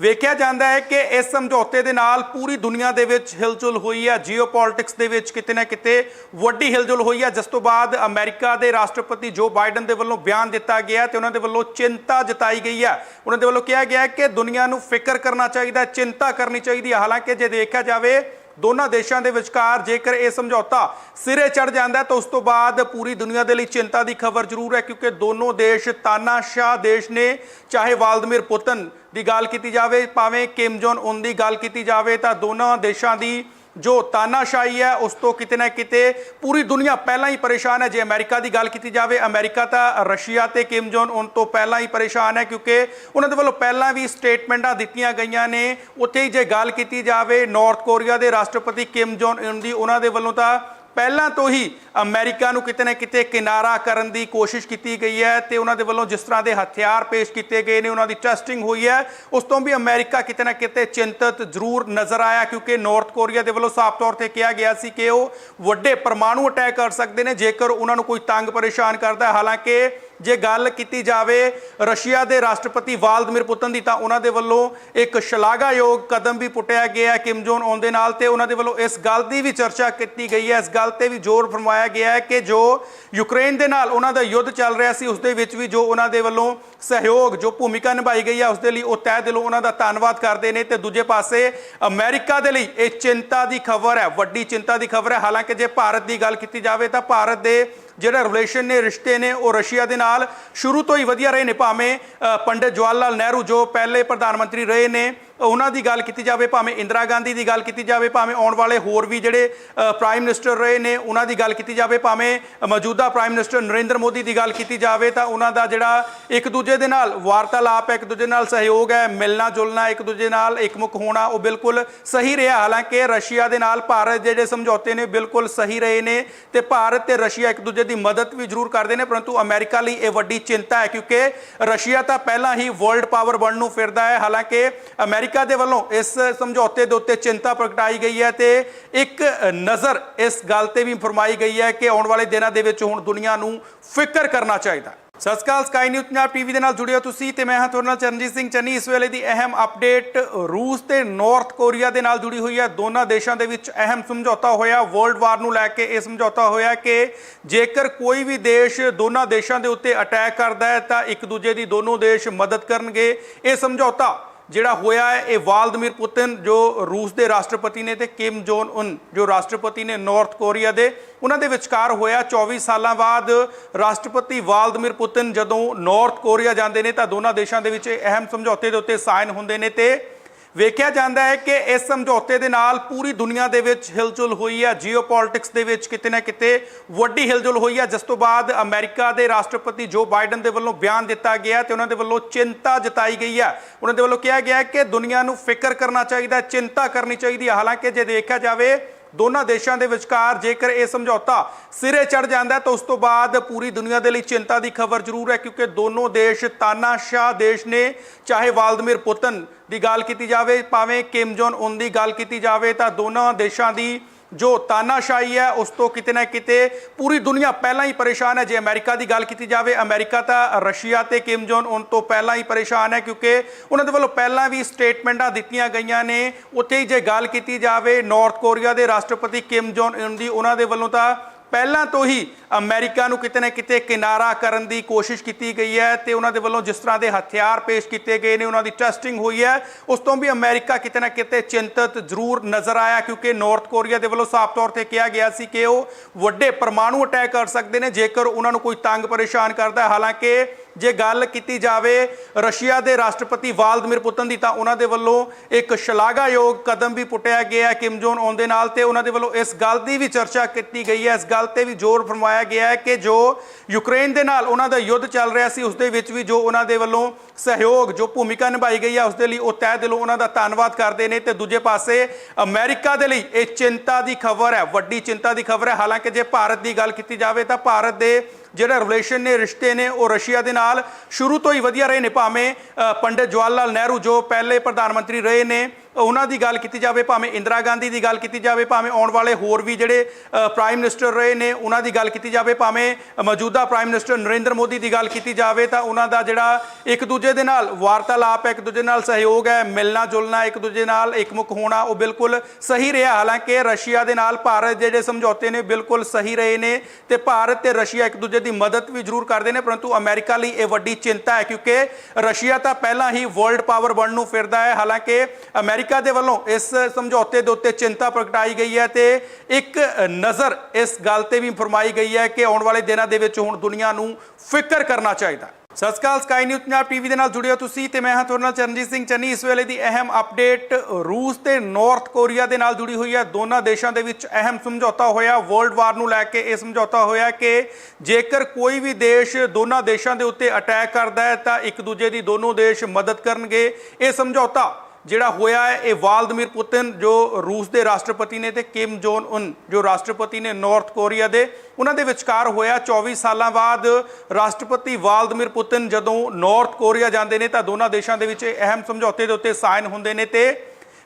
ਵੇਖਿਆ ਜਾਂਦਾ ਹੈ ਕਿ ਇਸ ਸਮਝੌਤੇ ਦੇ ਨਾਲ ਪੂਰੀ ਦੁਨੀਆ ਦੇ ਵਿੱਚ ਹਿਲਜੁਲ ਹੋਈ ਹੈ। ਜੀਓਪੋਲਿਟਿਕਸ ਦੇ ਵਿੱਚ ਕਿਤੇ ਨਾ ਕਿਤੇ ਵੱਡੀ ਹਿਲਜੁਲ ਹੋਈ ਹੈ। ਜਿਸ ਤੋਂ ਬਾਅਦ ਅਮਰੀਕਾ ਦੇ ਰਾਸ਼ਟਰਪਤੀ ਜੋ ਬਾਈਡਨ ਦੇ ਵੱਲੋਂ ਬਿਆਨ ਦਿੱਤਾ ਗਿਆ ਤੇ ਉਹਨਾਂ ਦੇ ਵੱਲੋਂ ਚਿੰਤਾ ਜਤਾਈ ਗਈ ਹੈ। ਉਹਨਾਂ ਦੇ ਵੱਲੋਂ ਕਿਹਾ ਗਿਆ ਹੈ ਕਿ ਦੁਨੀਆ ਨੂੰ ਫਿਕਰ ਕਰਨਾ ਚਾਹੀਦਾ ਚਿੰਤਾ ਕਰਨੀ ਚਾਹੀਦੀ ਹੈ। ਹਾਲਾਂਕਿ ਜੇ ਦੇਖਿਆ ਜਾਵੇ, ਦੋਨਾਂ ਦੇਸ਼ਾਂ ਦੇ ਵਿਚਕਾਰ ਜੇਕਰ ਇਹ ਸਮਝੌਤਾ ਸਿਰੇ ਚੜ ਜਾਂਦਾ ਤਾਂ ਉਸ ਤੋਂ ਬਾਅਦ ਪੂਰੀ ਦੁਨੀਆ ਦੇ ਲਈ ਚਿੰਤਾ ਦੀ ਖਬਰ ਜ਼ਰੂਰ ਹੈ, ਕਿਉਂਕਿ ਦੋਨੋਂ ਦੇਸ਼ ਤਾਨਾਸ਼ਾਹ ਦੇਸ਼ ਨੇ, ਚਾਹੇ ਵਾਲਦਮੀਰ ਪੁਤਨ ਦੀ ਗੱਲ ਕੀਤੀ ਜਾਵੇ, ਭਾਵੇਂ ਕਿਮ ਜੋਨ ਉਨ ਦੀ ਗੱਲ ਕੀਤੀ ਜਾਵੇ, ਤਾਂ ਦੋਨਾਂ ਦੇਸ਼ਾਂ ਦੀ ਜੋ ਤਾਨਾਸ਼ਾਹੀ ਹੈ, ਉਸ ਤੋਂ ਕਿਤੇ ਨਾ ਕਿਤੇ ਪੂਰੀ ਦੁਨੀਆ ਪਹਿਲਾਂ ਹੀ ਪਰੇਸ਼ਾਨ ਹੈ। ਜੇ ਅਮਰੀਕਾ ਦੀ ਗੱਲ ਕੀਤੀ ਜਾਵੇ, ਅਮਰੀਕਾ ਤਾਂ ਰਸ਼ੀਆ ਤੇ ਕਿਮ ਜੋਨ ਉਨ ਤੋਂ ਪਹਿਲਾਂ ਹੀ ਪਰੇਸ਼ਾਨ ਹੈ, ਕਿਉਂਕਿ ਉਹਨਾਂ ਦੇ ਵੱਲੋਂ ਪਹਿਲਾਂ ਵੀ ਸਟੇਟਮੈਂਟਾਂ ਦਿੱਤੀਆਂ ਗਈਆਂ ਨੇ। ਉੱਥੇ ਹੀ ਜੇ ਗੱਲ ਕੀਤੀ ਜਾਵੇ, ਨਾਰਥ ਕੋਰੀਆ ਦੇ ਰਾਸ਼ਟਰਪਤੀ ਕਿਮ ਜੋਨ ਉਨ ਦੀ, ਉਹਨਾਂ ਦੇ ਵੱਲੋਂ ਤਾਂ ਪਹਿਲਾਂ ਤੋਂ ਹੀ ਅਮਰੀਕਾ ਨੂੰ ਕਿਤੇ ਨਾ ਕਿਤੇ ਕਿਨਾਰਾ ਕਰਨ ਦੀ ਕੋਸ਼ਿਸ਼ ਕੀਤੀ ਗਈ ਹੈ ਤੇ ਉਹਨਾਂ ਦੇ ਵੱਲੋਂ ਜਿਸ ਤਰ੍ਹਾਂ ਦੇ ਹਥਿਆਰ ਪੇਸ਼ ਕੀਤੇ ਗਏ ਨੇ, ਉਹਨਾਂ ਦੀ ਟੈਸਟਿੰਗ ਹੋਈ ਹੈ। ਉਸ ਤੋਂ ਵੀ ਅਮਰੀਕਾ ਕਿਤੇ ਨਾ ਕਿਤੇ ਚਿੰਤਤ ਜ਼ਰੂਰ ਨਜ਼ਰ ਆਇਆ ਕਿਉਂਕਿ ਨਾਰਥ ਕੋਰੀਆ ਦੇ ਵੱਲੋਂ ਸਾਫ਼ ਤੌਰ ਤੇ ਕਿਹਾ ਗਿਆ ਸੀ ਕਿ ਉਹ ਵੱਡੇ ਪਰਮਾਣੂ ਅਟੈਕ ਕਰ ਸਕਦੇ ਨੇ, ਜੇਕਰ ਉਹਨਾਂ ਨੂੰ ਕੋਈ ਤੰਗ ਪਰੇਸ਼ਾਨ ਕਰਦਾ ਹਾਲਾਂਕਿ ਜੇ ਗੱਲ ਕੀਤੀ ਜਾਵੇ ਰਸ਼ੀਆ ਦੇ ਰਾਸ਼ਟਰਪਤੀ ਵਾਲਦਮਿਰ ਪੁਤਨ ਦੀ, ਤਾਂ ਉਹਨਾਂ ਦੇ ਵੱਲੋਂ ਇੱਕ ਸ਼ਲਾਘਾਯੋਗ ਕਦਮ ਵੀ ਪੁੱਟਿਆ ਗਿਆ ਹੈ। ਕਿਮ ਜੋਨ ਔਨ ਦੇ ਨਾਲ ਤੇ ਉਹਨਾਂ ਦੇ ਵੱਲੋਂ ਇਸ ਗੱਲ ਦੀ ਵੀ ਚਰਚਾ ਕੀਤੀ ਗਈ ਹੈ। ਇਸ ਗੱਲ ਤੇ ਵੀ ਜ਼ੋਰ ਫਰਮਾਇਆ ਗਿਆ ਹੈ ਕਿ ਜੋ ਯੂਕਰੇਨ ਦੇ ਨਾਲ ਉਹਨਾਂ ਦਾ ਯੁੱਧ ਚੱਲ ਰਿਹਾ ਸੀ, ਉਸ ਦੇ ਵਿੱਚ ਵੀ ਜੋ ਉਹਨਾਂ ਦੇ ਵੱਲੋਂ ਸਹਿਯੋਗ, ਜੋ ਭੂਮਿਕਾ ਨਿਭਾਈ ਗਈ ਹੈ, ਉਸ ਦੇ ਲਈ ਉਹ ਤਹਿ ਦਿਲੋਂ ਉਹਨਾਂ ਦਾ ਧੰਨਵਾਦ ਕਰਦੇ ਨੇ। ਤੇ ਦੂਜੇ ਪਾਸੇ ਅਮਰੀਕਾ ਦੇ ਲਈ ਇਹ ਚਿੰਤਾ ਦੀ ਖਬਰ ਹੈ, ਵੱਡੀ ਚਿੰਤਾ ਦੀ ਖਬਰ ਹੈ। ਹਾਲਾਂਕਿ ਜੇ ਭਾਰਤ ਦੀ ਗੱਲ ਕੀਤੀ ਜਾਵੇ ਤਾਂ ਭਾਰਤ ਦੇ ਜਿਹੜੇ ਰਿਲੇਸ਼ਨ ਨੇ, ਰਿਸ਼ਤੇ ਨੇ, ਉਹ ਰਸ਼ੀਆ ਦੇ ਨਾਲ ਸ਼ੁਰੂ ਤੋਂ ਹੀ ਵਧੀਆ ਰਹੇ ਨੇ। ਭਾਵੇਂ ਪੰਡਿਤ ਜਵਾਹਰ ਲਾਲ ਨਹਿਰੂ ਜੋ ਪਹਿਲੇ ਪ੍ਰਧਾਨ ਮੰਤਰੀ ਰਹੇ ਨੇ ਉਹਨਾਂ ਦੀ ਗੱਲ ਕੀਤੀ ਜਾਵੇ, ਭਾਵੇਂ ਇੰਦਰਾ ਗਾਂਧੀ ਦੀ ਗੱਲ ਕੀਤੀ ਜਾਵੇ, ਭਾਵੇਂ ਆਉਣ ਵਾਲੇ ਹੋਰ ਵੀ ਜਿਹੜੇ ਪ੍ਰਾਈਮ ਮਿਨਿਸਟਰ ਰਹੇ ਨੇ, ਉਹਨਾਂ ਦੀ ਗੱਲ ਕੀਤੀ ਜਾਵੇ, ਭਾਵੇਂ ਮੌਜੂਦਾ ਪ੍ਰਾਈਮ ਮਿਨਿਸਟਰ ਨਰਿੰਦਰ ਮੋਦੀ ਦੀ ਗੱਲ ਕੀਤੀ ਜਾਵੇ, ਤਾਂ ਉਹਨਾਂ ਦਾ ਜਿਹੜਾ ਇੱਕ ਦੂਜੇ ਦੇ ਨਾਲ ਵਾਰਤਾਲਾਪ ਹੈ, ਇੱਕ ਦੂਜੇ ਨਾਲ ਸਹਿਯੋਗ ਹੈ, ਮਿਲਣਾ ਜੁਲਣਾ ਇੱਕ ਦੂਜੇ ਨਾਲ ਇਕਮੁਖ ਹੋਣਾ, ਉਹ ਬਿਲਕੁਲ ਸਹੀ ਰਿਹਾ। ਹਾਲਾਂਕਿ ਰਸ਼ੀਆ ਦੇ ਨਾਲ ਭਾਰਤ ਜਿਹੜੇ ਸਮਝੌਤੇ ਨੇ, ਬਿਲਕੁਲ ਸਹੀ ਰਹੇ ਨੇ ਤੇ ਭਾਰਤ ਤੇ ਰਸ਼ੀਆ ਇੱਕ ਦੂਜੇ ਦੀ ਮਦਦ ਵੀ ਜ਼ਰੂਰ ਕਰਦੇ ਨੇ, ਪਰੰਤੂ ਅਮਰੀਕਾ ਲਈ ਇਹ ਵੱਡੀ ਚਿੰਤਾ ਹੈ, ਕਿਉਂਕਿ ਰਸ਼ੀਆ ਤਾਂ ਪਹਿਲਾਂ ਹੀ ਵਰਲਡ ਪਾਵਰ ਬਣਨ ਨੂੰ ਫਿਰਦਾ ਹੈ। ਹਾਲਾਂਕਿ ਅਮਰੀਕਾ ਦੇ ਵੱਲੋਂ ਇਸ ਸਮਝੌਤੇ ਦੇ ਉੱਤੇ ਚਿੰਤਾ ਪ੍ਰਗਟਾਈ ਗਈ ਹੈ ਤੇ ਇੱਕ ਨਜ਼ਰ ਇਸ ਗੱਲ ਤੇ ਵੀ ਫਰਮਾਈ ਗਈ ਹੈ ਕਿ ਆਉਣ ਵਾਲੇ ਦਿਨਾਂ ਦੇ ਵਿੱਚ ਹੁਣ ਦੁਨੀਆ ਨੂੰ ਫਿਕਰ ਕਰਨਾ ਚਾਹੀਦਾ। ਸਤਿ ਸ਼੍ਰੀ ਅਕਾਲ ਸਕਾਈ ਨਿਊਜ਼ ਪੰਜਾਬ ਟੀਵੀ ਦੇ ਨਾਲ ਜੁੜੇ ਹੋ ਤੁਸੀਂ ਤੇ ਮੈਂ ਹਾਂ ਤੁਹਾਡੇ ਨਾਲ ਚਰਨਜੀਤ ਸਿੰਘ ਚੰਨੀ। ਇਸ ਵੇਲੇ ਦੀ ਅਹਿਮ ਅਪਡੇਟ ਰੂਸ ਤੇ ਨਾਰਥ ਕੋਰੀਆ ਦੇ ਨਾਲ ਜੁੜੀ ਹੋਈ ਹੈ। ਦੋਨਾਂ ਦੇਸ਼ਾਂ ਦੇ ਵਿੱਚ ਅਹਿਮ ਸਮਝੌਤਾ ਹੋਇਆ। ਵਰਲਡ ਵਾਰ ਨੂੰ ਲੈ ਕੇ ਇਹ ਸਮਝੌਤਾ ਹੋਇਆ ਕਿ ਜੇਕਰ ਕੋਈ ਵੀ ਦੇਸ਼ ਦੋਨਾਂ ਦੇਸ਼ਾਂ ਦੇ ਉੱਤੇ ਅਟੈਕ ਕਰਦਾ ਹੈ ਤਾਂ ਇੱਕ ਦੂਜੇ ਦੀ ਦੋਨੋਂ ਦੇਸ਼ ਮਦਦ ਕਰਨਗੇ। ਇਹ ਸਮਝੌਤਾ ਜਿਹੜਾ ਹੋਇਆ ਹੈ, ਇਹ ਵਾਲਦਮੀਰ ਪੁਤਿਨ ਜੋ ਰੂਸ ਦੇ ਰਾਸ਼ਟਰਪਤੀ ਨੇ ਤੇ ਕਿਮ ਜੋਨ ਉਨ ਜੋ ਰਾਸ਼ਟਰਪਤੀ ਨੇ ਨਾਰਥ ਕੋਰੀਆ ਦੇ, ਉਹਨਾਂ ਦੇ ਵਿਚਕਾਰ ਹੋਇਆ। 24 ਸਾਲਾਂ ਬਾਅਦ ਰਾਸ਼ਟਰਪਤੀ ਵਾਲਦਮੀਰ ਪੁਤਿਨ ਜਦੋਂ ਨਾਰਥ ਕੋਰੀਆ ਜਾਂਦੇ ਨੇ ਤਾਂ ਦੋਨਾਂ ਦੇਸ਼ਾਂ ਦੇ ਵਿੱਚ ਇਹ ਅਹਿਮ ਸਮਝੌਤੇ ਦੇ ਉੱਤੇ ਸਾਈਨ ਹੁੰਦੇ ਨੇ ਤੇ ਵੇਖਿਆ ਜਾਂਦਾ ਹੈ ਕਿ ਇਸ ਸਮਝੌਤੇ ਦੇ ਨਾਲ ਪੂਰੀ ਦੁਨੀਆ ਦੇ ਵਿੱਚ ਹਿਲਜੁਲ ਹੋਈ ਹੈ ਜੀਓਪੋਲਿਟਿਕਸ ਦੇ ਵਿੱਚ ਕਿਤੇ ਨਾ ਕਿਤੇ ਵੱਡੀ ਹਿਲਜੁਲ ਹੋਈ ਹੈ। ਜਿਸ ਤੋਂ ਬਾਅਦ ਅਮਰੀਕਾ ਦੇ ਰਾਸ਼ਟਰਪਤੀ ਜੋ ਬਾਈਡਨ ਦੇ ਵੱਲੋਂ ਬਿਆਨ ਦਿੱਤਾ ਗਿਆ ਤੇ ਉਹਨਾਂ ਦੇ ਵੱਲੋਂ ਚਿੰਤਾ ਜਤਾਈ ਗਈ ਹੈ। ਉਹਨਾਂ ਦੇ ਵੱਲੋਂ ਕਿਹਾ ਗਿਆ ਕਿ ਦੁਨੀਆ ਨੂੰ ਫਿਕਰ ਕਰਨਾ ਚਾਹੀਦਾ ਚਿੰਤਾ ਕਰਨੀ ਚਾਹੀਦੀ ਹੈ। ਹਾਲਾਂਕਿ ਜੇ ਦੇਖਿਆ ਜਾਵੇ ਦੋਨਾਂ ਦੇਸ਼ਾਂ ਦੇ ਵਿਚਕਾਰ ਜੇਕਰ ਇਹ ਸਮਝੌਤਾ ਸਿਰੇ ਚੜ ਜਾਂਦਾ ਤਾਂ ਉਸ ਤੋਂ ਬਾਅਦ ਪੂਰੀ ਦੁਨੀਆ ਦੇ ਲਈ ਚਿੰਤਾ ਦੀ ਖਬਰ ਜ਼ਰੂਰ ਹੈ, ਕਿਉਂਕਿ ਦੋਨੋਂ ਦੇਸ਼ ਤਾਨਾਸ਼ਾਹ ਦੇਸ਼ ਨੇ, ਚਾਹੇ ਵਾਲਦਮੀਰ ਪੁਤਨ ਦੀ ਗੱਲ ਕੀਤੀ ਜਾਵੇ, ਭਾਵੇਂ ਕਿਮ ਜੋਨ ਉਨ ਦੀ ਗੱਲ ਕੀਤੀ ਜਾਵੇ, ਤਾਂ ਦੋਨਾਂ ਦੇਸ਼ਾਂ ਦੀ ਜੋ ਤਾਨਾਸ਼ਾਹੀ ਹੈ, ਉਸ ਤੋਂ ਕਿਤੇ ਨਾ ਕਿਤੇ ਪੂਰੀ ਦੁਨੀਆ ਪਹਿਲਾਂ ਹੀ ਪਰੇਸ਼ਾਨ ਹੈ। ਜੇ ਅਮਰੀਕਾ ਦੀ ਗੱਲ ਕੀਤੀ ਜਾਵੇ, ਅਮਰੀਕਾ ਤਾਂ ਰਸ਼ੀਆ ਤੇ ਕਿਮ ਜੋਨ ਉਨ ਤੋਂ ਪਹਿਲਾਂ ਹੀ ਪਰੇਸ਼ਾਨ ਹੈ, ਕਿਉਂਕਿ ਉਹਨਾਂ ਦੇ ਵੱਲੋਂ ਪਹਿਲਾਂ ਵੀ ਸਟੇਟਮੈਂਟਾਂ ਦਿੱਤੀਆਂ ਗਈਆਂ ਨੇ। ਉੱਥੇ ਹੀ ਜੇ ਗੱਲ ਕੀਤੀ ਜਾਵੇ, ਨਾਰਥ ਕੋਰੀਆ ਦੇ ਰਾਸ਼ਟਰਪਤੀ ਕਿਮ ਜੋਨ ਉਨ ਦੀ, ਉਹਨਾਂ ਦੇ ਵੱਲੋਂ ਤਾਂ ਪਹਿਲਾਂ ਤੋਂ ਹੀ ਅਮਰੀਕਾ ਨੂੰ ਕਿਤੇ ਨਾ ਕਿਤੇ ਕਿਨਾਰਾ ਕਰਨ ਦੀ ਕੋਸ਼ਿਸ਼ ਕੀਤੀ ਗਈ ਹੈ ਤੇ ਉਹਨਾਂ ਦੇ ਵੱਲੋਂ ਜਿਸ ਤਰ੍ਹਾਂ ਦੇ ਹਥਿਆਰ ਪੇਸ਼ ਕੀਤੇ ਗਏ ਨੇ, ਉਹਨਾਂ ਦੀ ਟੈਸਟਿੰਗ ਹੋਈ ਹੈ। ਉਸ ਤੋਂ ਵੀ ਅਮਰੀਕਾ ਕਿਤੇ ਨਾ ਕਿਤੇ ਚਿੰਤਤ ਜ਼ਰੂਰ ਨਜ਼ਰ ਆਇਆ, ਕਿਉਂਕਿ ਨਾਰਥ ਕੋਰੀਆ ਦੇ ਵੱਲੋਂ ਸਾਫ਼ ਤੌਰ ਤੇ ਕਿਹਾ ਗਿਆ ਸੀ ਕਿ ਉਹ ਵੱਡੇ ਪਰਮਾਣੂ ਅਟੈਕ ਕਰ ਸਕਦੇ ਨੇ, ਜੇਕਰ ਉਹਨਾਂ ਨੂੰ ਕੋਈ ਤੰਗ ਪਰੇਸ਼ਾਨ ਕਰਦਾ ਹੈ। ਹਾਲਾਂਕਿ ਜੇ ਗੱਲ ਕੀਤੀ ਜਾਵੇ ਰਸ਼ੀਆ ਦੇ ਰਾਸ਼ਟਰਪਤੀ ਵਾਲਦਮਿਰ ਪੁਤਨ ਦੀ, ਤਾਂ ਉਹਨਾਂ ਦੇ ਵੱਲੋਂ ਇੱਕ ਸ਼ਲਾਘਾਯੋਗ ਕਦਮ ਵੀ ਪੁੱਟਿਆ ਗਿਆ ਹੈ ਕਿਮ ਜੋਨ ਔਨ ਦੇ ਨਾਲ ਤੇ ਉਹਨਾਂ ਦੇ ਵੱਲੋਂ ਇਸ ਗੱਲ ਦੀ ਵੀ ਚਰਚਾ ਕੀਤੀ ਗਈ ਹੈ। ਇਸ ਗੱਲ ਤੇ ਵੀ ਜ਼ੋਰ ਫਰਮਾਇਆ ਗਿਆ ਹੈ ਕਿ ਜੋ ਯੂਕਰੇਨ ਦੇ ਨਾਲ ਉਹਨਾਂ ਦਾ ਯੁੱਧ ਚੱਲ ਰਿਹਾ ਸੀ, ਉਸ ਦੇ ਵਿੱਚ ਵੀ ਜੋ ਉਹਨਾਂ ਦੇ ਵੱਲੋਂ ਸਹਿਯੋਗ ਜੋ ਭੂਮਿਕਾ ਨਿਭਾਈ ਗਈ ਹੈ ਉਸ ਦੇ ਲਈ ਉਹ ਤਹਿ ਦਿਲੋਂ ਉਹਨਾਂ ਦਾ ਧੰਨਵਾਦ ਕਰਦੇ ਨੇ ਤੇ ਦੂਜੇ ਪਾਸੇ ਅਮਰੀਕਾ ਦੇ ਲਈ ਇਹ ਚਿੰਤਾ ਦੀ ਖਬਰ ਹੈ, ਵੱਡੀ ਚਿੰਤਾ ਦੀ ਖਬਰ ਹੈ। ਹਾਲਾਂਕਿ ਜੇ ਭਾਰਤ ਦੀ ਗੱਲ ਕੀਤੀ ਜਾਵੇ ਤਾਂ ਭਾਰਤ ਦੇ ਜਿਹੜੇ ਰਿਲੇਸ਼ਨ ਨੇ, ਰਿਸ਼ਤੇ ਨੇ, ਉਹ ਰਸ਼ੀਆ ਦੇ ਨਾਲ ਸ਼ੁਰੂ ਤੋਂ ਹੀ ਵਧੀਆ ਰਹੇ ਨੇ, ਭਾਵੇਂ ਪੰਡਿਤ ਜਵਾਹਰ ਲਾਲ ਨਹਿਰੂ ਜੋ ਪਹਿਲੇ ਪ੍ਰਧਾਨ ਮੰਤਰੀ ਰਹੇ ਨੇ ਉਹਨਾਂ ਦੀ ਗੱਲ ਕੀਤੀ ਜਾਵੇ, ਭਾਵੇਂ ਇੰਦਰਾ ਗਾਂਧੀ ਦੀ ਗੱਲ ਕੀਤੀ ਜਾਵੇ, ਭਾਵੇਂ ਆਉਣ ਵਾਲੇ ਹੋਰ ਵੀ ਜਿਹੜੇ ਪ੍ਰਾਈਮ ਮਿਨਿਸਟਰ ਰਹੇ ਨੇ, ਉਹਨਾਂ ਦੀ ਗੱਲ ਕੀਤੀ ਜਾਵੇ, ਭਾਵੇਂ ਮੌਜੂਦਾ ਪ੍ਰਾਈਮ ਮਿਨਿਸਟਰ ਨਰਿੰਦਰ ਮੋਦੀ ਦੀ ਗੱਲ ਕੀਤੀ ਜਾਵੇ, ਤਾਂ ਉਹਨਾਂ ਦਾ ਜਿਹੜਾ ਇੱਕ ਦੂਜੇ ਦੇ ਨਾਲ ਵਾਰਤਾਲਾਪ ਹੈ ਇੱਕ ਦੂਜੇ ਨਾਲ ਸਹਿਯੋਗ ਹੈ, ਮਿਲਣਾ ਜੁਲਣਾ ਇੱਕ ਦੂਜੇ ਨਾਲ ਇਕਮੁਖ ਹੋਣਾ, ਉਹ ਬਿਲਕੁਲ ਸਹੀ ਰਿਹਾ। ਹਾਲਾਂਕਿ ਰਸ਼ੀਆ ਦੇ ਨਾਲ ਭਾਰਤ ਦੇ ਜਿਹੜੇ ਸਮਝੌਤੇ ਨੇ, ਬਿਲਕੁਲ ਸਹੀ ਰਹੇ ਨੇ ਤੇ ਭਾਰਤ ਤੇ ਰਸ਼ੀਆ ਇੱਕ ਦੂਜੇ ਦੀ ਮਦਦ ਵੀ ਜ਼ਰੂਰ ਕਰਦੇ ਨੇ, ਪਰੰਤੂ ਅਮਰੀਕਾ ਲਈ ਇਹ ਵੱਡੀ ਚਿੰਤਾ ਹੈ, ਕਿਉਂਕਿ ਰਸ਼ੀਆ ਤਾਂ ਪਹਿਲਾਂ ਹੀ ਵਰਲਡ ਪਾਵਰ ਬਣਨ ਨੂੰ ਫਿਰਦਾ ਹੈ। ਹਾਲਾਂਕਿ ਅਮਰੀਕਾ ਦੇ ਵੱਲੋਂ ਇਸ ਸਮਝੌਤੇ ਦੇ ਉੱਤੇ ਚਿੰਤਾ ਪ੍ਰਗਟਾਈ ਗਈ ਹੈ ਤੇ ਇੱਕ ਨਜ਼ਰ ਇਸ ਗੱਲ ਤੇ ਵੀ ਫਰਮਾਈ ਗਈ ਹੈ ਕਿ ਆਉਣ ਵਾਲੇ ਦਿਨਾਂ ਦੇ ਵਿੱਚ ਹੁਣ ਦੁਨੀਆ ਨੂੰ ਫਿਕਰ ਕਰਨਾ ਚਾਹੀਦਾ ਸਤਿ ਸ਼੍ਰੀ ਅਕਾਲ ਸਕਾਈ ਨਿਊਜ਼ ਪੰਜਾਬ ਟੀਵੀ ਦੇ ਨਾਲ ਜੁੜਿਓ ਤੁਸੀਂ ਤੇ ਮੈਂ ਹਾਂ ਤੁਹਾਡੇ ਨਾਲ ਚਰਨਜੀਤ ਸਿੰਘ ਚੰਨੀ। ਇਸ ਵੇਲੇ ਦੀ ਅਹਿਮ ਅਪਡੇਟ ਰੂਸ ਤੇ ਨਾਰਥ ਕੋਰੀਆ ਦੇ ਨਾਲ ਜੁੜੀ ਹੋਈ ਹੈ। ਦੋਨਾਂ ਦੇਸ਼ਾਂ ਦੇ ਵਿੱਚ ਅਹਿਮ ਸਮਝੌਤਾ ਹੋਇਆ। ਵਰਲਡ ਵਾਰ ਨੂੰ ਲੈ ਕੇ ਇਹ ਸਮਝੌਤਾ ਹੋਇਆ ਕਿ ਜੇਕਰ ਕੋਈ ਵੀ ਦੇਸ਼ ਦੋਨਾਂ ਦੇਸ਼ਾਂ ਦੇ ਉੱਤੇ ਅਟੈਕ ਕਰਦਾ ਹੈ ਤਾਂ ਇੱਕ ਦੂਜੇ ਦੀ ਦੋਨੋਂ ਦੇਸ਼ ਮਦਦ ਕਰਨਗੇ। ਇਹ ਸਮਝੌਤਾ ਜਿਹੜਾ ਹੋਇਆ ਹੈ, ਇਹ ਵਾਲਦਮੀਰ ਪੁਤਿਨ ਜੋ ਰੂਸ ਦੇ ਰਾਸ਼ਟਰਪਤੀ ਨੇ ਤੇ ਕਿਮ ਜੋਨ ਉਨ ਜੋ ਰਾਸ਼ਟਰਪਤੀ ਨੇ ਨਾਰਥ ਕੋਰੀਆ ਦੇ, ਉਹਨਾਂ ਦੇ ਵਿਚਕਾਰ ਹੋਇਆ। 24 ਸਾਲਾਂ ਬਾਅਦ ਰਾਸ਼ਟਰਪਤੀ ਵਾਲਦਮੀਰ ਪੁਤਿਨ ਜਦੋਂ ਨਾਰਥ ਕੋਰੀਆ ਜਾਂਦੇ ਨੇ ਤਾਂ ਦੋਨਾਂ ਦੇਸ਼ਾਂ ਦੇ ਵਿੱਚ ਇਹ ਅਹਿਮ ਸਮਝੌਤੇ ਦੇ ਉੱਤੇ ਸਾਈਨ ਹੁੰਦੇ ਨੇ ਤੇ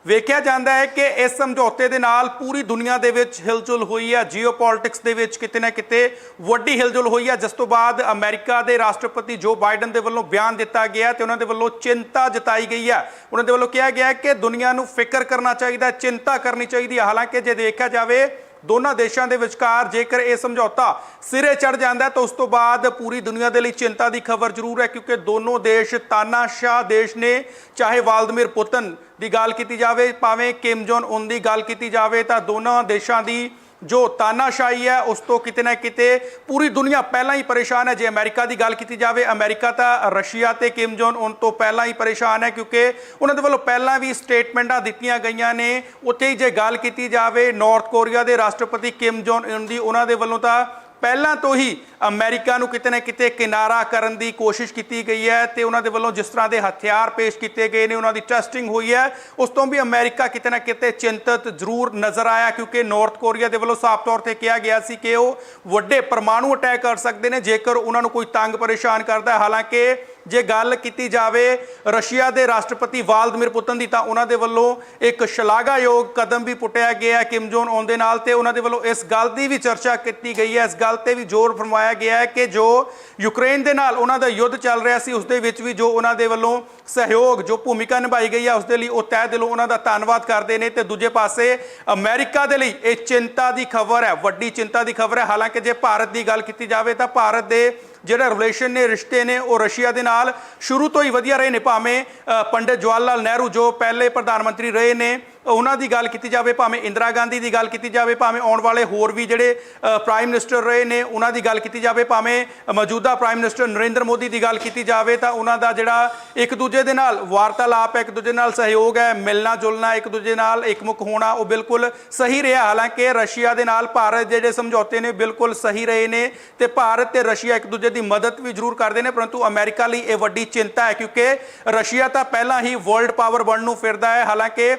ਵੇਖਿਆ ਜਾਂਦਾ ਹੈ ਕਿ ਇਸ ਸਮਝੌਤੇ ਦੇ ਨਾਲ ਪੂਰੀ ਦੁਨੀਆ ਦੇ ਵਿੱਚ ਹਿਲਜੁਲ ਹੋਈ ਹੈ। ਜੀਓਪੋਲਿਟਿਕਸ ਦੇ ਵਿੱਚ ਕਿਤੇ ਨਾ ਕਿਤੇ ਵੱਡੀ ਹਿਲਜੁਲ ਹੋਈ ਹੈ। ਜਿਸ ਤੋਂ ਬਾਅਦ ਅਮਰੀਕਾ ਦੇ ਰਾਸ਼ਟਰਪਤੀ ਜੋ ਬਾਈਡਨ ਦੇ ਵੱਲੋਂ ਬਿਆਨ ਦਿੱਤਾ ਗਿਆ ਤੇ ਉਹਨਾਂ ਦੇ ਵੱਲੋਂ ਚਿੰਤਾ ਜਤਾਈ ਗਈ ਹੈ। ਉਹਨਾਂ ਦੇ ਵੱਲੋਂ ਕਿਹਾ ਗਿਆ ਕਿ ਦੁਨੀਆ ਨੂੰ ਫਿਕਰ ਕਰਨਾ ਚਾਹੀਦਾ ਚਿੰਤਾ ਕਰਨੀ ਚਾਹੀਦੀ ਹੈ। ਹਾਲਾਂਕਿ ਜੇ ਦੇਖਿਆ ਜਾਵੇ ਦੋਨਾਂ ਦੇਸ਼ਾਂ ਦੇ ਵਿਚਕਾਰ ਜੇਕਰ ਇਹ ਸਮਝੌਤਾ ਸਿਰੇ ਚੜ ਜਾਂਦਾ ਤਾਂ ਉਸ ਤੋਂ ਬਾਅਦ ਪੂਰੀ ਦੁਨੀਆ ਦੇ ਲਈ ਚਿੰਤਾ ਦੀ ਖਬਰ ਜ਼ਰੂਰ ਹੈ, ਕਿਉਂਕਿ ਦੋਨੋਂ ਦੇਸ਼ ਤਾਨਾਸ਼ਾਹ ਦੇਸ਼ ਨੇ, ਚਾਹੇ ਵਾਲਦਮੀਰ ਪੁਤਨ ਦੀ ਗੱਲ ਕੀਤੀ ਜਾਵੇ, ਭਾਵੇਂ ਕਿਮ ਜੋਨ ਉਨ ਦੀ ਗੱਲ ਕੀਤੀ ਜਾਵੇ, ਤਾਂ ਦੋਨਾਂ ਦੇਸ਼ਾਂ ਦੀ ਜੋ ਤਾਨਾਸ਼ਾਹੀ ਹੈ, ਉਸ ਤੋਂ ਕਿਤੇ ਨਾ ਕਿਤੇ ਪੂਰੀ ਦੁਨੀਆ ਪਹਿਲਾਂ ਹੀ ਪਰੇਸ਼ਾਨ ਹੈ। ਜੇ ਅਮਰੀਕਾ ਦੀ ਗੱਲ ਕੀਤੀ ਜਾਵੇ, ਅਮਰੀਕਾ ਤਾਂ ਰਸ਼ੀਆ ਤੇ ਕਿਮ ਜੋਨ ਉਨ ਤੋਂ ਪਹਿਲਾਂ ਹੀ ਪਰੇਸ਼ਾਨ ਹੈ, ਕਿਉਂਕਿ ਉਹਨਾਂ ਦੇ ਵੱਲੋਂ ਪਹਿਲਾਂ ਵੀ ਸਟੇਟਮੈਂਟਾਂ ਦਿੱਤੀਆਂ ਗਈਆਂ ਨੇ। ਉੱਥੇ ਹੀ ਜੇ ਗੱਲ ਕੀਤੀ ਜਾਵੇ, ਨਾਰਥ ਕੋਰੀਆ ਦੇ ਰਾਸ਼ਟਰਪਤੀ ਕਿਮ ਜੋਨ ਉਨ ਦੀ, ਉਹਨਾਂ ਦੇ ਵੱਲੋਂ ਤਾਂ ਪਹਿਲਾਂ ਤੋਂ ਹੀ ਅਮਰੀਕਾ ਨੂੰ ਕਿਤੇ ਨਾ ਕਿਤੇ ਕਿਨਾਰਾ ਕਰਨ ਦੀ ਕੋਸ਼ਿਸ਼ ਕੀਤੀ ਗਈ ਹੈ ਤੇ ਉਹਨਾਂ ਦੇ ਵੱਲੋਂ ਜਿਸ ਤਰ੍ਹਾਂ ਦੇ ਹਥਿਆਰ ਪੇਸ਼ ਕੀਤੇ ਗਏ ਨੇ, ਉਹਨਾਂ ਦੀ ਟੈਸਟਿੰਗ ਹੋਈ ਹੈ। ਉਸ ਤੋਂ ਵੀ ਅਮਰੀਕਾ ਕਿਤੇ ਨਾ ਕਿਤੇ ਚਿੰਤਤ ਜ਼ਰੂਰ ਨਜ਼ਰ ਆਇਆ ਕਿਉਂਕਿ ਨਾਰਥ ਕੋਰੀਆ ਦੇ ਵੱਲੋਂ ਸਾਫ਼ ਤੌਰ ਤੇ ਕਿਹਾ ਗਿਆ ਸੀ ਕਿ ਉਹ ਵੱਡੇ ਪਰਮਾਣੂ ਅਟੈਕ ਕਰ ਸਕਦੇ ਨੇ, ਜੇਕਰ ਉਹਨਾਂ ਨੂੰ ਕੋਈ ਤੰਗ ਪਰੇਸ਼ਾਨ ਕਰਦਾ ਹੈ। ਹਾਲਾਂਕਿ ਜੇ ਗੱਲ ਕੀਤੀ ਜਾਵੇ ਰਸ਼ੀਆ ਦੇ ਰਾਸ਼ਟਰਪਤੀ ਵਾਲਦਮੀਰ ਪੁਤਨ ਦੀ, ਤਾਂ ਉਹਨਾਂ ਦੇ ਵੱਲੋਂ ਇੱਕ ਸ਼ਲਾਘਾਯੋਗ ਕਦਮ ਵੀ ਪੁੱਟਿਆ ਗਿਆ ਹੈ। ਕਿਮ ਜੋਨ ਉਨ ਦੇ ਨਾਲ ਤੇ ਉਹਨਾਂ ਦੇ ਵੱਲੋਂ ਇਸ ਗੱਲ ਦੀ ਵੀ ਚਰਚਾ ਕੀਤੀ ਗਈ ਹੈ। ਇਸ ਗੱਲ ਤੇ ਵੀ ਜ਼ੋਰ ਫਰਮਾਇਆ ਗਿਆ ਹੈ ਕਿ ਜੋ ਯੂਕਰੇਨ ਦੇ ਨਾਲ ਉਹਨਾਂ ਦਾ ਯੁੱਧ ਚੱਲ ਰਿਹਾ ਸੀ, ਉਸ ਦੇ ਵਿੱਚ ਵੀ ਜੋ ਉਹਨਾਂ ਦੇ ਵੱਲੋਂ ਸਹਿਯੋਗ, ਜੋ ਭੂਮਿਕਾ ਨਿਭਾਈ ਗਈ ਹੈ, ਉਸ ਦੇ ਲਈ ਉਹ ਤਹਿ ਦਿਲੋਂ ਉਹਨਾਂ ਦਾ ਧੰਨਵਾਦ ਕਰਦੇ ਨੇ। ਤੇ ਦੂਜੇ ਪਾਸੇ ਅਮਰੀਕਾ ਦੇ ਲਈ ਇਹ ਚਿੰਤਾ ਦੀ ਖਬਰ ਹੈ, ਵੱਡੀ ਚਿੰਤਾ ਦੀ ਖਬਰ ਹੈ। ਹਾਲਾਂਕਿ ਜੇ ਭਾਰਤ ਦੀ ਗੱਲ ਕੀਤੀ ਜਾਵੇ ਤਾਂ ਭਾਰਤ ਦੇ ਜਿਹੜਾ ਰਿਲੇਸ਼ਨ ਨੇ, ਰਿਸ਼ਤੇ ਨੇ, ਉਹ ਰਸ਼ੀਆ ਦੇ ਨਾਲ ਸ਼ੁਰੂ ਤੋਂ ਹੀ ਵਧੀਆ ਰਹੇ ਨੇ। ਭਾਵੇਂ ਪੰਡਿਤ ਜਵਾਹਰ ਲਾਲ ਨਹਿਰੂ ਜੋ ਪਹਿਲੇ ਪ੍ਰਧਾਨ ਮੰਤਰੀ ਰਹੇ ਨੇ ਉਹਨਾਂ ਦੀ ਗੱਲ ਕੀਤੀ ਜਾਵੇ, ਭਾਵੇਂ ਇੰਦਰਾ ਗਾਂਧੀ ਦੀ ਗੱਲ ਕੀਤੀ ਜਾਵੇ, ਭਾਵੇਂ ਆਉਣ ਵਾਲੇ ਹੋਰ ਵੀ ਜਿਹੜੇ ਪ੍ਰਾਈਮ ਮਿਨਿਸਟਰ ਰਹੇ ਨੇ, ਉਹਨਾਂ ਦੀ ਗੱਲ ਕੀਤੀ ਜਾਵੇ, ਭਾਵੇਂ ਮੌਜੂਦਾ ਪ੍ਰਾਈਮ ਮਿਨਿਸਟਰ ਨਰਿੰਦਰ ਮੋਦੀ ਦੀ ਗੱਲ ਕੀਤੀ ਜਾਵੇ, ਤਾਂ ਉਹਨਾਂ ਦਾ ਜਿਹੜਾ ਇੱਕ ਦੂਜੇ ਦੇ ਨਾਲ ਵਾਰਤਾਲਾਪ ਹੈ, ਇੱਕ ਦੂਜੇ ਨਾਲ ਸਹਿਯੋਗ ਹੈ, ਮਿਲਣਾ ਜੁਲਣਾ ਇੱਕ ਦੂਜੇ ਨਾਲ ਇਕਮੁਖ ਹੋਣਾ, ਉਹ ਬਿਲਕੁਲ ਸਹੀ ਰਿਹਾ। ਹਾਲਾਂਕਿ ਰਸ਼ੀਆ ਦੇ ਨਾਲ ਭਾਰਤ ਜਿਹੜੇ ਸਮਝੌਤੇ ਨੇ, ਬਿਲਕੁਲ ਸਹੀ ਰਹੇ ਨੇ ਤੇ ਭਾਰਤ ਤੇ ਰਸ਼ੀਆ ਇੱਕ ਦੂਜੇ ਦੀ ਮਦਦ ਵੀ ਜ਼ਰੂਰ ਕਰਦੇ ਨੇ, ਪਰੰਤੂ ਅਮਰੀਕਾ ਲਈ ਇਹ ਵੱਡੀ ਚਿੰਤਾ ਹੈ, ਕਿਉਂਕਿ ਰਸ਼ੀਆ ਤਾਂ ਪਹਿਲਾਂ ਹੀ ਵਰਲਡ ਪਾਵਰ ਬਣਨ ਨੂੰ ਫਿਰਦਾ ਹੈ। ਹਾਲਾਂਕਿ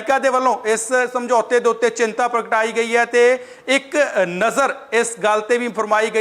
ਅਮਰੀਕਾ ਦੇ ਵੱਲੋਂ ਇਸ ਸਮਝੌਤੇ ਦੇ ਉੱਤੇ ਚਿੰਤਾ ਪ੍ਰਗਟਾਈ ਗਈ ਹੈ ਤੇ ਇੱਕ ਨਜ਼ਰ ਇਸ ਗੱਲ ਤੇ ਵੀ ਫਰਮਾਈ ਗਈ